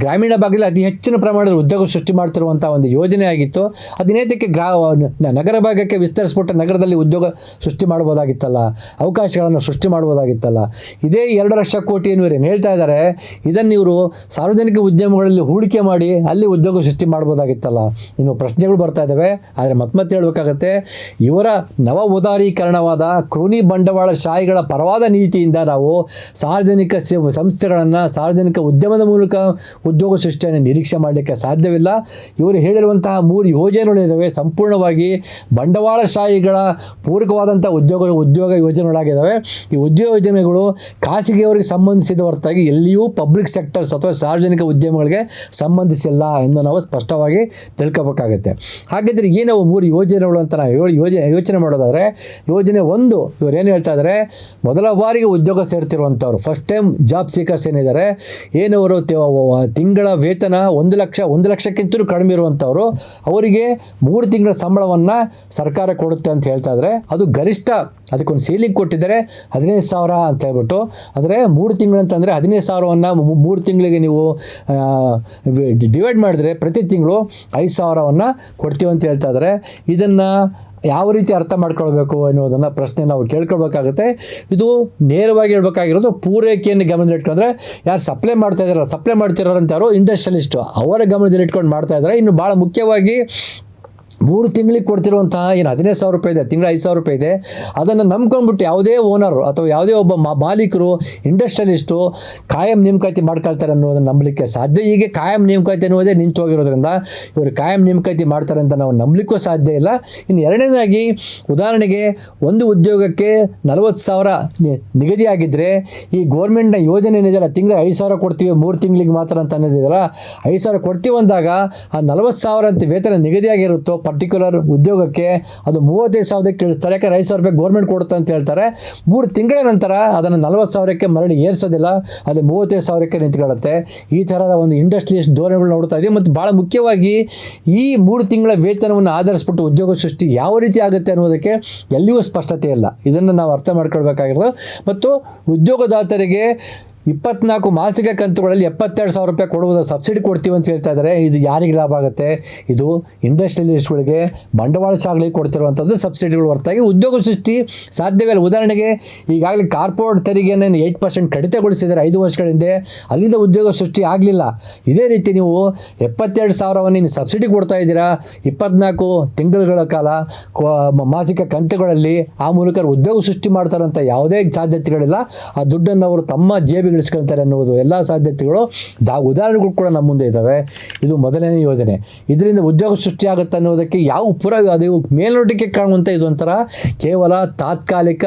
ಗ್ರಾಮೀಣ ಭಾಗದಲ್ಲಿ ಅತಿ ಹೆಚ್ಚಿನ ಪ್ರಮಾಣದ ಉದ್ಯೋಗ ಸೃಷ್ಟಿ ಮಾಡ್ತಿರುವಂಥ ಒಂದು ಯೋಜನೆ ಆಗಿತ್ತು. ಅದಿನೇತಕ್ಕೆ ಗ್ರಾ ನಗರ ಭಾಗಕ್ಕೆ ವಿಸ್ತರಿಸ್ಬಿಟ್ಟು ನಗರದಲ್ಲಿ ಉದ್ಯೋಗ ಸೃಷ್ಟಿ ಮಾಡ್ಬೋದಾಗಿತ್ತಲ್ಲ? ಅವಕಾಶಗಳನ್ನು ಸೃಷ್ಟಿ ಮಾಡ್ಬೋದಾಗಿತ್ತಲ್ಲ? ಇದೇ ಎರಡು ಲಕ್ಷ ಕೋಟಿ ಏನು ಏನು ಹೇಳ್ತಾ ಇದ್ದಾರೆ, ಇದನ್ನು ಇವರು ಸಾರ್ವಜನಿಕ ಉದ್ಯಮಗಳಲ್ಲಿ ಹೂಡಿಕೆ ಮಾಡಿ ಅಲ್ಲಿ ಉದ್ಯೋಗ ಸೃಷ್ಟಿ ಮಾಡ್ಬೋದಾಗಿತ್ತಲ್ಲ? ಇನ್ನು ಪ್ರಶ್ನೆಗಳು ಬರ್ತಾ ಇದ್ದಾವೆ ಆದರೆ ಮತ್ತೆ ಹೇಳಬೇಕಾಗತ್ತೆ, ಇವರ ನವ ಉದಾರೀಕರಣವಾದ ಕ್ರೂನಿ ಬಂಡವಾಳ ಶಾಹಿಗಳ ಪರವಾದ ನೀತಿಯಿಂದ ನಾವು ಸಾರ್ವಜನಿಕ ಸಂಸ್ಥೆಗಳನ್ನು, ಸಾರ್ವಜನಿಕ ಉದ್ಯಮದ ಮೂಲಕ ಉದ್ಯೋಗ ಸೃಷ್ಟಿಯನ್ನು ನಿರೀಕ್ಷೆ ಮಾಡಲಿಕ್ಕೆ ಸಾಧ್ಯವಿಲ್ಲ. ಇವರು ಹೇಳಿರುವಂತಹ ಮೂರು ಯೋಜನೆಗಳಿದ್ದಾವೆ ಸಂಪೂರ್ಣವಾಗಿ ಬಂಡವಾಳಶಾಹಿಗಳ ಪೂರಕವಾದಂಥ ಉದ್ಯೋಗ ಉದ್ಯೋಗ ಯೋಜನೆಗಳಾಗಿದ್ದಾವೆ ಈ ಉದ್ಯೋಗ ಯೋಜನೆಗಳು ಖಾಸಗಿಯವರಿಗೆ ಸಂಬಂಧಿಸಿದ ಹೊರತಾಗಿ ಎಲ್ಲಿಯೂ ಪಬ್ಲಿಕ್ ಸೆಕ್ಟರ್ಸ್ ಅಥವಾ ಸಾರ್ವಜನಿಕ ಉದ್ಯಮಗಳಿಗೆ ಸಂಬಂಧಿಸಿಲ್ಲ ಎಂದು ನಾವು ಸ್ಪಷ್ಟವಾಗಿ ತಿಳ್ಕೊಬೇಕಾಗುತ್ತೆ ಹಾಗಿದ್ರೆ ಏನವು ಮೂರು ಯೋಜನೆಗಳು ಅಂತ ನಾವು ಯೋಜನೆ ಯೋಚನೆ ಮಾಡೋದಾದರೆ, ಯೋಜನೆ ಒಂದು ಇವ್ರು ಏನು ಹೇಳ್ತಾ ಇದ್ದಾರೆ ಮೊದಲ ಬಾರಿಗೆ ಉದ್ಯೋಗ ಸೇರ್ತಿರುವಂಥವ್ರು. ಫಸ್ಟ್ ಟೈಮ್ ಜಾಬ್ ಸೀಕರ್ಸ್ ಏನಿದ್ದಾರೆ ಏನವರು ತಿಂಗಳ ವೇತನ ಒಂದು ಲಕ್ಷ, ಒಂದು ಲಕ್ಷಕ್ಕಿಂತಲೂ ಕಡಿಮೆ ಇರುವಂಥವ್ರು, ಅವರಿಗೆ ಮೂರು ತಿಂಗಳ ಸಂಬಳವನ್ನು ಸರ್ಕಾರ ಕೊಡುತ್ತೆ ಅಂತ ಹೇಳ್ತಾ ಇದ್ದಾರೆ ಅದು ಗರಿಷ್ಠ ಅದಕ್ಕೊಂದು ಸೀಲಿಂಗ್ ಕೊಟ್ಟಿದ್ದಾರೆ, ಹದಿನೈದು ಸಾವಿರ ಅಂತ ಹೇಳ್ಬಿಟ್ಟು. ಅಂದರೆ ಮೂರು ತಿಂಗಳು ಅಂತಂದರೆ ಹದಿನೈದು ಸಾವಿರವನ್ನು ಮೂರು ತಿಂಗಳಿಗೆ ನೀವು ಡಿವೈಡ್ ಮಾಡಿದ್ರೆ ಪ್ರತಿ ತಿಂಗಳು ಐದು ಸಾವಿರವನ್ನು ಕೊಡ್ತೀವಿ ಅಂತ ಹೇಳ್ತಾ ಇದ್ದಾರೆ. ಇದನ್ನು ಯಾವ ರೀತಿ ಅರ್ಥ ಮಾಡ್ಕೊಳ್ಬೇಕು ಅನ್ನೋದನ್ನು ಪ್ರಶ್ನೆ ನಾವು ಕೇಳ್ಕೊಳ್ಬೇಕಾಗುತ್ತೆ. ಇದು ನೇರವಾಗಿ ಹೇಳ್ಬೇಕಾಗಿರೋದು ಪೂರೈಕೆಯನ್ನು ಗಮನದಲ್ಲಿಟ್ಕೊಂಡ್ರೆ ಯಾರು ಸಪ್ಲೈ ಮಾಡ್ತಾ ಇದ್ದಾರೆ ಸಪ್ಲೈ ಮಾಡ್ತಿರೋರಂತ ಯಾರು ಇಂಡಸ್ಟ್ರಿಯಲಿಸ್ಟು ಅವರ ಗಮನದಲ್ಲಿ ಇಟ್ಕೊಂಡು ಮಾಡ್ತಾ ಇದ್ದಾರೆ. ಇನ್ನು ಭಾಳ ಮುಖ್ಯವಾಗಿ ಮೂರು ತಿಂಗಳಿಗೆ ಕೊಡ್ತಿರುವಂತಹ ಏನು ಹದಿನೈದು ಸಾವಿರ ರೂಪಾಯಿ ಇದೆ, ತಿಂಗಳ ಐದು ಸಾವಿರ ರೂಪಾಯಿ ಇದೆ, ಅದನ್ನು ನಂಬ್ಕೊಂಡ್ಬಿಟ್ಟು ಯಾವುದೇ ಓನರು ಅಥವಾ ಯಾವುದೇ ಒಬ್ಬ ಮಾಲೀಕರು ಇಂಡಸ್ಟ್ರಿಯಲಿಸ್ಟು ಕಾಯಂ ನೇಮಕಾತಿ ಮಾಡ್ಕೊಳ್ತಾರೆ ಅನ್ನೋದನ್ನು ನಂಬಲಿಕ್ಕೆ ಸಾಧ್ಯ. ಹೀಗೆ ಕಾಯಂ ನೇಮಕಾತಿ ಅನ್ನೋದೇ ನಿಂತು ಹೋಗಿರೋದ್ರಿಂದ ಇವರು ಕಾಯಂ ನೇಮಕಾತಿ ಮಾಡ್ತಾರೆ ಅಂತ ನಾವು ನಂಬಲಿಕ್ಕೂ ಸಾಧ್ಯ ಇಲ್ಲ. ಇನ್ನು ಎರಡನೇದಾಗಿ ಉದಾಹರಣೆಗೆ ಒಂದು ಉದ್ಯೋಗಕ್ಕೆ ನಲವತ್ತು ಸಾವಿರ ನಿಗದಿಯಾಗಿದ್ದರೆ ಈ ಗೋರ್ಮೆಂಟ್ನ ಯೋಜನೆ ಏನಿದೆಯಲ್ಲ, ತಿಂಗಳ ಐದು ಸಾವಿರ ಕೊಡ್ತೀವಿ, ಮೂರು ತಿಂಗಳಿಗೆ ಮಾತ್ರ ಅಂತ ಅನ್ನೋದಿದೆಯಲ್ಲ, ಐದು ಸಾವಿರ ಕೊಡ್ತೀವಿ ಅಂದಾಗ ಆ ನಲವತ್ತು ಸಾವಿರ ಅಂತ ವೇತನ ನಿಗದಿಯಾಗಿರುತ್ತೋ ಪರ್ಟಿಕ್ಯುಲರ್ ಉದ್ಯೋಗಕ್ಕೆ ಅದು ಮೂವತ್ತೈದು ಸಾವಿರಕ್ಕೆ ಇಳಿಸ್ತಾರೆ ಯಾಕಂದ್ರೆ ಐದು ಸಾವಿರ ರೂಪಾಯಿ ಗೌರ್ಮೆಂಟ್ ಕೊಡುತ್ತೆ ಅಂತ ಹೇಳ್ತಾರೆ. ಮೂರು ತಿಂಗಳ ನಂತರ ಅದನ್ನು ನಲ್ವತ್ತು ಸಾವಿರಕ್ಕೆ ಮರಳಿ ಏರಿಸೋದಿಲ್ಲ. ಅದು ಮೂವತ್ತೈದು ಸಾವಿರಕ್ಕೆ ನಿಂತ್ಕೊಳ್ಳುತ್ತೆ. ಈ ಥರದ ಒಂದು ಇಂಡಸ್ಟ್ರಿಯಸ್ಟ್ ಧೋರಣೆಗಳು ನೋಡ್ತಾ ಇದೆ ಮತ್ತು ಭಾಳ ಮುಖ್ಯವಾಗಿ ಈ ಮೂರು ತಿಂಗಳ ವೇತನವನ್ನು ಆಧರಿಸ್ಬಿಟ್ಟು ಉದ್ಯೋಗ ಸೃಷ್ಟಿ ಯಾವ ರೀತಿ ಆಗುತ್ತೆ ಅನ್ನೋದಕ್ಕೆ ಎಲ್ಲಿಯೂ ಸ್ಪಷ್ಟತೆ ಇಲ್ಲ. ಇದನ್ನು ನಾವು ಅರ್ಥ ಮಾಡ್ಕೊಳ್ಬೇಕಾಗಿರೋದು. ಮತ್ತು ಉದ್ಯೋಗದಾತರಿಗೆ ಇಪ್ಪತ್ನಾಲ್ಕು ಮಾಸಿಕ ಕಂತುಗಳಲ್ಲಿ ಎಪ್ಪತ್ತೆರಡು ಸಾವಿರ ರೂಪಾಯಿ ಕೊಡುವುದು ಸಬ್ಸಿಡಿ ಕೊಡ್ತೀವಿ ಅಂತ ಹೇಳ್ತಾ ಇದ್ದಾರೆ ಇದು ಯಾರಿಗೆ ಲಾಭ ಆಗುತ್ತೆ? ಇದು ಇಂಡಸ್ಟ್ರಿಯಲಿಸ್ಟ್ಗಳಿಗೆ ಬಂಡವಾಳಶಾಲೆಗಳಿಗೆ ಕೊಡ್ತಿರುವಂಥದ್ದು ಸಬ್ಸಿಡಿಗಳು ಹೊರತಾಗಿ ಉದ್ಯೋಗ ಸೃಷ್ಟಿ ಸಾಧ್ಯವೇ ಇಲ್ಲ. ಉದಾಹರಣೆಗೆ, ಈಗಾಗಲೇ ಕಾರ್ಪೊರೇಟ್ ತೆರಿಗೆಯನ್ನು ಏಯ್ಟ್ ಪರ್ಸೆಂಟ್ ಕಡಿತಗೊಳಿಸಿದ್ದಾರೆ ಐದು ವರ್ಷಗಳ ಹಿಂದೆ ಅಲ್ಲಿಂದ ಉದ್ಯೋಗ ಸೃಷ್ಟಿ ಆಗಲಿಲ್ಲ. ಇದೇ ರೀತಿ ನೀವು ಎಪ್ಪತ್ತೆರಡು ಸಾವಿರವನ್ನು ನೀವು ಸಬ್ಸಿಡಿ ಕೊಡ್ತಾ ಇದ್ದೀರಾ? ಇಪ್ಪತ್ನಾಲ್ಕು ತಿಂಗಳುಗಳ ಕಾಲ ಮಾಸಿಕ ಕಂತುಗಳಲ್ಲಿ ಆ ಮೂಲಕ ಉದ್ಯೋಗ ಸೃಷ್ಟಿ ಮಾಡ್ತಾರಂಥ ಯಾವುದೇ ಸಾಧ್ಯತೆಗಳಿಲ್ಲ. ಆ ದುಡ್ಡನ್ನು ಅವರು ತಮ್ಮ ಜೇಬಿಗೆ ಇಳಿಸ್ಕೊಳ್ತಾರೆ ಅನ್ನುವುದು ಎಲ್ಲ ಸಾಧ್ಯತೆಗಳು ದಾ ಉದಾಹರಣೆಗಳು ಕೂಡ ನಮ್ಮ ಮುಂದೆ ಇದ್ದಾವೆ ಇದು ಮೊದಲನೇ ಯೋಜನೆ. ಇದರಿಂದ ಉದ್ಯೋಗ ಸೃಷ್ಟಿಯಾಗುತ್ತೆ ಅನ್ನೋದಕ್ಕೆ ಯಾವ ಪುರ ಅದು ಮೇಲ್ನೋಟಕ್ಕೆ ಕಾಣುವಂಥ ಇದು ಒಂಥರ ಕೇವಲ ತಾತ್ಕಾಲಿಕ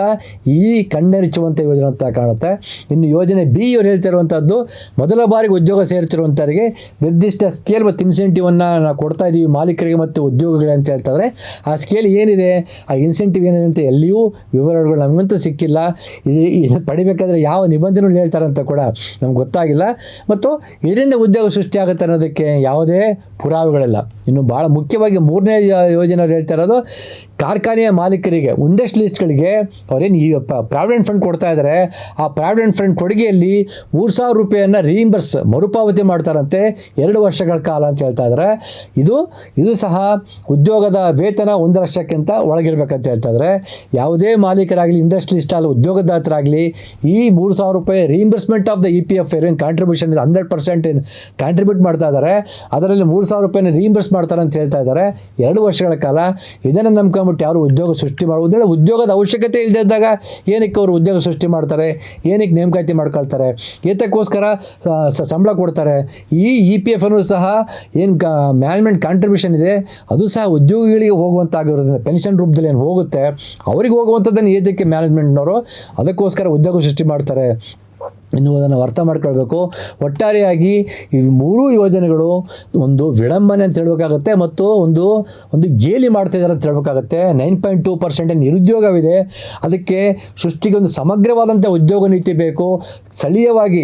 ಈ ಕಣ್ಣೆರಿಚುವಂಥ ಯೋಜನೆ ಅಂತ ಕಾಣುತ್ತೆ. ಇನ್ನು ಯೋಜನೆ ಬಿ ಇವರು ಹೇಳ್ತಿರುವಂಥದ್ದು ಮೊದಲ ಬಾರಿಗೆ ಉದ್ಯೋಗ ಸೇರ್ತಿರುವಂಥವರಿಗೆ ನಿರ್ದಿಷ್ಟ ಸ್ಕೇಲ್ ಮತ್ತು ಇನ್ಸೆಂಟಿವನ್ನು ನಾವು ಕೊಡ್ತಾ ಇದ್ದೀವಿ ಮಾಲೀಕರಿಗೆ ಮತ್ತು ಉದ್ಯೋಗಿಗಳಿಗೆ ಅಂತ ಹೇಳ್ತಾರೆ ಆ ಸ್ಕೇಲ್ ಏನಿದೆ? ಆ ಇನ್ಸೆಂಟಿವ್ ಏನಿದೆ ಅಂತ ಎಲ್ಲಿಯೂ ವಿವರಗಳು ನಮಗಂತೂ ಸಿಕ್ಕಿಲ್ಲ. ಇದು ಪಡಿಬೇಕಾದ್ರೆ ಯಾವ ನಿಬಂಧನೆಗಳು ಹೇಳ್ತಾರೆ ಕೂಡ ನಮ್ಗೆ ಗೊತ್ತಾಗಿಲ್ಲ. ಮತ್ತು ಇದರಿಂದ ಉದ್ಯೋಗ ಸೃಷ್ಟಿ ಆಗುತ್ತೆ ಅನ್ನೋದಕ್ಕೆ ಯಾವುದೇ ಪುರಾವೆಗಳಿಲ್ಲ. ಇನ್ನು ಭಾಳ ಮುಖ್ಯವಾಗಿ ಮೂರನೇ ಯೋಜನೆ ಅವ್ರು ಹೇಳ್ತಾ ಇರೋದು, ಕಾರ್ಖಾನೆಯ ಮಾಲೀಕರಿಗೆ ಇಂಡಸ್ಟ್ರಿಲಿಸ್ಟ್ಗಳಿಗೆ ಅವರೇನು ಈ ಪ್ರಾವಿಡೆಂಟ್ ಫಂಡ್ ಕೊಡ್ತಾ ಇದ್ದಾರೆ. ಆ ಪ್ರಾವಿಡೆಂಟ್ ಫಂಡ್ ಕೊಡುಗೆಯಲ್ಲಿ ಮೂರು ಸಾವಿರ ರೂಪಾಯಿಯನ್ನು ರೀಇಂಬರ್ಸ್ ಮರುಪಾವತಿ ಮಾಡ್ತಾರಂತೆ ಎರಡು ವರ್ಷಗಳ ಕಾಲ ಅಂತ ಹೇಳ್ತಾ ಇದ್ದಾರೆ. ಇದು ಇದು ಸಹ ಉದ್ಯೋಗದ ವೇತನ ಒಂದು ಲಕ್ಷಕ್ಕಿಂತ ಒಳಗಿರ್ಬೇಕಂತ ಹೇಳ್ತಾ ಇದ್ದಾರೆ. ಯಾವುದೇ ಮಾಲೀಕರಾಗಲಿ ಇಂಡಸ್ಟ್ರಿಲಿಸ್ಟ್ ಆಗಲಿ, ಉದ್ಯೋಗದಾತರಾಗಲಿ ಈ ಮೂರು ಸಾವಿರ ರೂಪಾಯಿ reimburse reimbursement of the E P F ಏನು ಕಾಂಟ್ರಿಬ್ಯೂಷನ್ ಇದೆ ಹಂಡ್ರೆಡ್ ಪರ್ಸೆಂಟ್ ಕಾಂಟ್ರಿಬ್ಯೂಟ್ ಮಾಡ್ತಾ ಇದ್ದಾರೆ. ಅದರಲ್ಲಿ ಮೂರು ಸಾವಿರ ರೂಪಾಯಿನ ರೀಇಂಬರ್ಸ್ ಮಾಡ್ತಾರೆ ಅಂತ ಹೇಳ್ತಾ ಇದ್ದಾರೆ. ಎರಡು ವರ್ಷಗಳ ಕಾಲ ಇದನ್ನು ನಂಬ್ಕೊಂಬಿಟ್ಟು ಯಾರು ಉದ್ಯೋಗ ಸೃಷ್ಟಿ ಮಾಡುವುದಿಲ್ಲ ಉದ್ಯೋಗದ ಅವಶ್ಯಕತೆ ಇಲ್ಲದೆ ಇದ್ದಾಗ ಏನಕ್ಕೆ ಅವರು ಉದ್ಯೋಗ ಸೃಷ್ಟಿ ಮಾಡ್ತಾರೆ? ಏನಕ್ಕೆ ನೇಮಕಾತಿ ಮಾಡ್ಕೊಳ್ತಾರೆ? ಏತಕ್ಕೋಸ್ಕರ ಸಂಬಳ ಕೊಡ್ತಾರೆ. ಈ ಇ ಪಿ ಎಫ್ ಅನ್ನು ಸಹ ಏನು ಮ್ಯಾನೇಜ್ಮೆಂಟ್ ಕಾಂಟ್ರಿಬ್ಯೂಷನ್ ಇದೆ. ಅದು ಸಹ ಉದ್ಯೋಗಿಗಳಿಗೆ ಹೋಗುವಂತಾಗಿರೋದ್ರಿಂದ ಪೆನ್ಷನ್ ರೂಪದಲ್ಲಿ ಏನು ಹೋಗುತ್ತೆ, ಅವ್ರಿಗೆ ಹೋಗುವಂಥದ್ದನ್ನು ಏತಕ್ಕೆ ಮ್ಯಾನೇಜ್ಮೆಂಟ್ನವರು ಅದಕ್ಕೋಸ್ಕರ ಉದ್ಯೋಗ ಸೃಷ್ಟಿ ಮಾಡ್ತಾರೆ? ಇನ್ನು ಅದನ್ನು ಅರ್ಥ ಮಾಡ್ಕೊಳ್ಬೇಕು. ಒಟ್ಟಾರೆಯಾಗಿ ಈ ಮೂರೂ ಯೋಜನೆಗಳು ಒಂದು ವಿಳಂಬನೆ ಅಂತ ಹೇಳಬೇಕಾಗುತ್ತೆ ಮತ್ತು ಒಂದು ಒಂದು ಗೇಲಿ ಮಾಡ್ತಾ ಇದ್ದಾರೆ ಅಂತ ಹೇಳಬೇಕಾಗುತ್ತೆ. ನೈನ್ ಪಾಯಿಂಟ್ ಟೂ ಪರ್ಸೆಂಟ್ ನಿರುದ್ಯೋಗವಿದೆ. ಅದಕ್ಕೆ ಸೃಷ್ಟಿಗೆ ಒಂದು ಸಮಗ್ರವಾದಂಥ ಉದ್ಯೋಗ ನೀತಿ ಬೇಕು. ಸ್ಥಳೀಯವಾಗಿ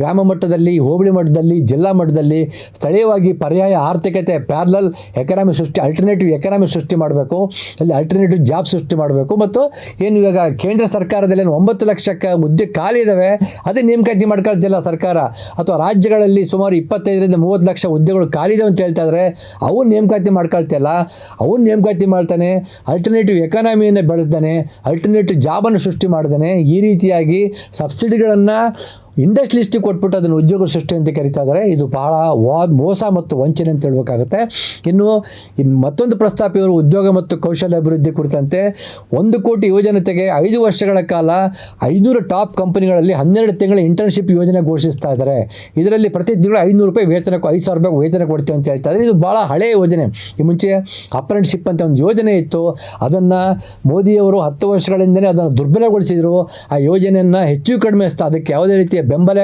ಗ್ರಾಮ ಮಟ್ಟದಲ್ಲಿ, ಹೋಬಳಿ ಮಟ್ಟದಲ್ಲಿ, ಜಿಲ್ಲಾ ಮಟ್ಟದಲ್ಲಿ ಸ್ಥಳೀಯವಾಗಿ ಪರ್ಯಾಯ ಆರ್ಥಿಕತೆ, ಪ್ಯಾರಲಲ್ ಎಕನಾಮಿ ಸೃಷ್ಟಿ, ಅಲ್ಟರ್ನೇಟಿವ್ ಎಕನಾಮಿ ಸೃಷ್ಟಿ ಮಾಡಬೇಕು. ಅಲ್ಲಿ ಅಲ್ಟರ್ನೇಟಿವ್ ಜಾಬ್ ಸೃಷ್ಟಿ ಮಾಡಬೇಕು. ಮತ್ತು ಏನು ಇವಾಗ ಕೇಂದ್ರ ಸರ್ಕಾರದಲ್ಲಿ ಏನು ಒಂಬತ್ತು ಲಕ್ಷಕ್ಕೆ ಹುದ್ದೆ ಖಾಲಿ ಇದ್ದಾವೆ ಅದೇ ನೇಮಕಾತಿ ಮಾಡ್ಕೊಳ್ತಿಲ್ಲ ಸರ್ಕಾರ. ಅಥವಾ ರಾಜ್ಯಗಳಲ್ಲಿ ಸುಮಾರು ಇಪ್ಪತ್ತೈದರಿಂದ ಮೂವತ್ತು ಲಕ್ಷ ಹುದ್ದೆಗಳು ಖಾಲಿ ಇದಾವೆ ಅಂತ ಹೇಳ್ತಾ ಇದ್ದಾರೆ ಅವನ್ನ ನೇಮಕಾತಿ ಮಾಡ್ಕೊಳ್ತಿಲ್ಲ. ಅವನು ನೇಮಕಾತಿ ಮಾಡ್ತಾನೆ ಅಲ್ಟರ್ನೇಟಿವ್ ಎಕಾನಮಿಯನ್ನು ಬೆಳೆಸ್ದಾನೆ ಅಲ್ಟರ್ನೇಟಿವ್ ಜಾಬನ್ನು ಸೃಷ್ಟಿ ಮಾಡ್ದಾನೆ. ಈ ರೀತಿಯಾಗಿ ಸಬ್ಸಿಡಿಗಳನ್ನು ಇಂಡಸ್ಟ್ರಿಲಿಸ್ಟಿಗೆ ಕೊಟ್ಬಿಟ್ಟು ಅದನ್ನು ಉದ್ಯೋಗ ಸೃಷ್ಟಿ ಅಂತ ಕರಿತಾ ಇದ್ದಾರೆ. ಇದು ಬಹಳ ವಾ ಮೋಸ ಮತ್ತು ವಂಚನೆ ಅಂತ ಹೇಳ್ಬೇಕಾಗುತ್ತೆ. ಇನ್ನು ಮತ್ತೊಂದು ಪ್ರಸ್ತಾಪ ಇವರು ಉದ್ಯೋಗ ಮತ್ತು ಕೌಶಲ್ಯ ಅಭಿವೃದ್ಧಿ ಕುರಿತಂತೆ ಒಂದು ಕೋಟಿ ಯುವಜನತೆಗೆ ಐದು ವರ್ಷಗಳ ಕಾಲ ಐನೂರು ಟಾಪ್ ಕಂಪನಿಗಳಲ್ಲಿ ಹನ್ನೆರಡು ತಿಂಗಳ ಇಂಟರ್ನ್ಶಿಪ್ ಯೋಜನೆ ಘೋಷಿಸ್ತಾ ಇದ್ದಾರೆ. ಇದರಲ್ಲಿ ಪ್ರತಿ ತಿಂಗಳು ಐನೂರು ರೂಪಾಯಿ ವೇತನ ಐದು ಸಾವಿರ ರೂಪಾಯಿ ವೇತನ ಕೊಡ್ತೀವಿ ಅಂತ ಹೇಳ್ತಾ ಇದ್ದಾರೆ. ಇದು ಭಾಳ ಹಳೆಯ ಯೋಜನೆ. ಈ ಮುಂಚೆ ಅಪ್ರೆಂಟಿಶಿಪ್ ಅಂತ ಒಂದು ಯೋಜನೆ ಇತ್ತು. ಅದನ್ನು ಮೋದಿಯವರು ಹತ್ತು ವರ್ಷಗಳಿಂದಲೇ ಅದನ್ನು ದುರ್ಬಲಗೊಳಿಸಿದರು. ಆ ಯೋಜನೆಯನ್ನು ಹೆಚ್ಚು ಕಡಿಮೆ ಅದಕ್ಕೆ ಯಾವುದೇ ರೀತಿಯ ಬೆಂಬಲ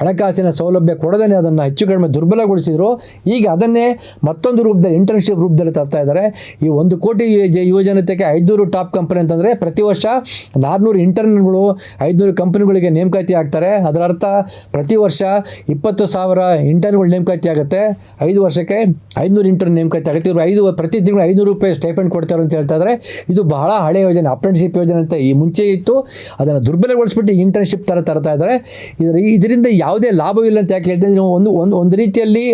ಹಣಕಾಸಿನ ಸೌಲಭ್ಯ ಕೊಡದೇ ಅದನ್ನು ಹೆಚ್ಚು ಕಡಿಮೆ ದುರ್ಬಲಗೊಳಿಸಿದ್ರು. ಈಗ ಅದನ್ನೇ ಮತ್ತೊಂದು ರೂಪದಲ್ಲಿ ಇಂಟರ್ನ್ಶಿಪ್ ರೂಪದಲ್ಲಿ ತರ್ತಾ ಇದ್ದಾರೆ. ಈ ಒಂದು ಕೋಟಿ ಯುವ- ಯುವಜನತೆಗೆ ಐದುನೂರು ಟಾಪ್ ಕಂಪನಿ ಅಂತಂದರೆ ಪ್ರತಿ ವರ್ಷ ನಾನ್ನೂರು ಇಂಟರ್ನ್ಗಳು ಐದುನೂರು ಕಂಪನಿಗಳಿಗೆ ನೇಮಕಾತಿ ಆಗ್ತಾರೆ. ಅದರ ಅರ್ಥ ಪ್ರತಿ ವರ್ಷ ಇಪ್ಪತ್ತು ಸಾವಿರ ಇಂಟರ್ನ್ಗಳು ನೇಮಕಾತಿ ಆಗುತ್ತೆ. ಐದು ವರ್ಷಕ್ಕೆ ಐದುನೂರು ಇಂಟರ್ನ್ ನೇಮಕಾತಿ ಆಗುತ್ತೆ. ಇವರು ಐದು, ಪ್ರತಿ ತಿಂಗಳು ಐನೂರು ರೂಪಾಯಿ ಸ್ಟೈಪೆಂಡ್ ಕೊಡ್ತಾರೆ ಅಂತ ಹೇಳ್ತಾ ಇದ್ದಾರೆ ಇದು ಬಹಳ ಹಳೆಯ ಯೋಜನೆ ಅಪ್ರೆಂಟಿಶಿಪ್ ಯೋಜನೆ ಅಂತ ಈ ಮುಂಚೆ ಇತ್ತು. ಅದನ್ನು ದುರ್ಬಲಗೊಳಿಸ್ಬಿಟ್ಟು ಇಂಟರ್ನ್ಶಿಪ್ ಥರ ತರ್ತಾ ಇದ್ದಾರೆ ಇದರ ಇದರಿಂದ ಯಾವುದೇ ಲಾಭವಿಲ್ಲ ಅಂತ ಯಾಕೆ ಹೇಳ್ತೀನಿ ನೀವು ಒಂದು ಒಂದು ಒಂದು ರೀತಿಯಲ್ಲಿ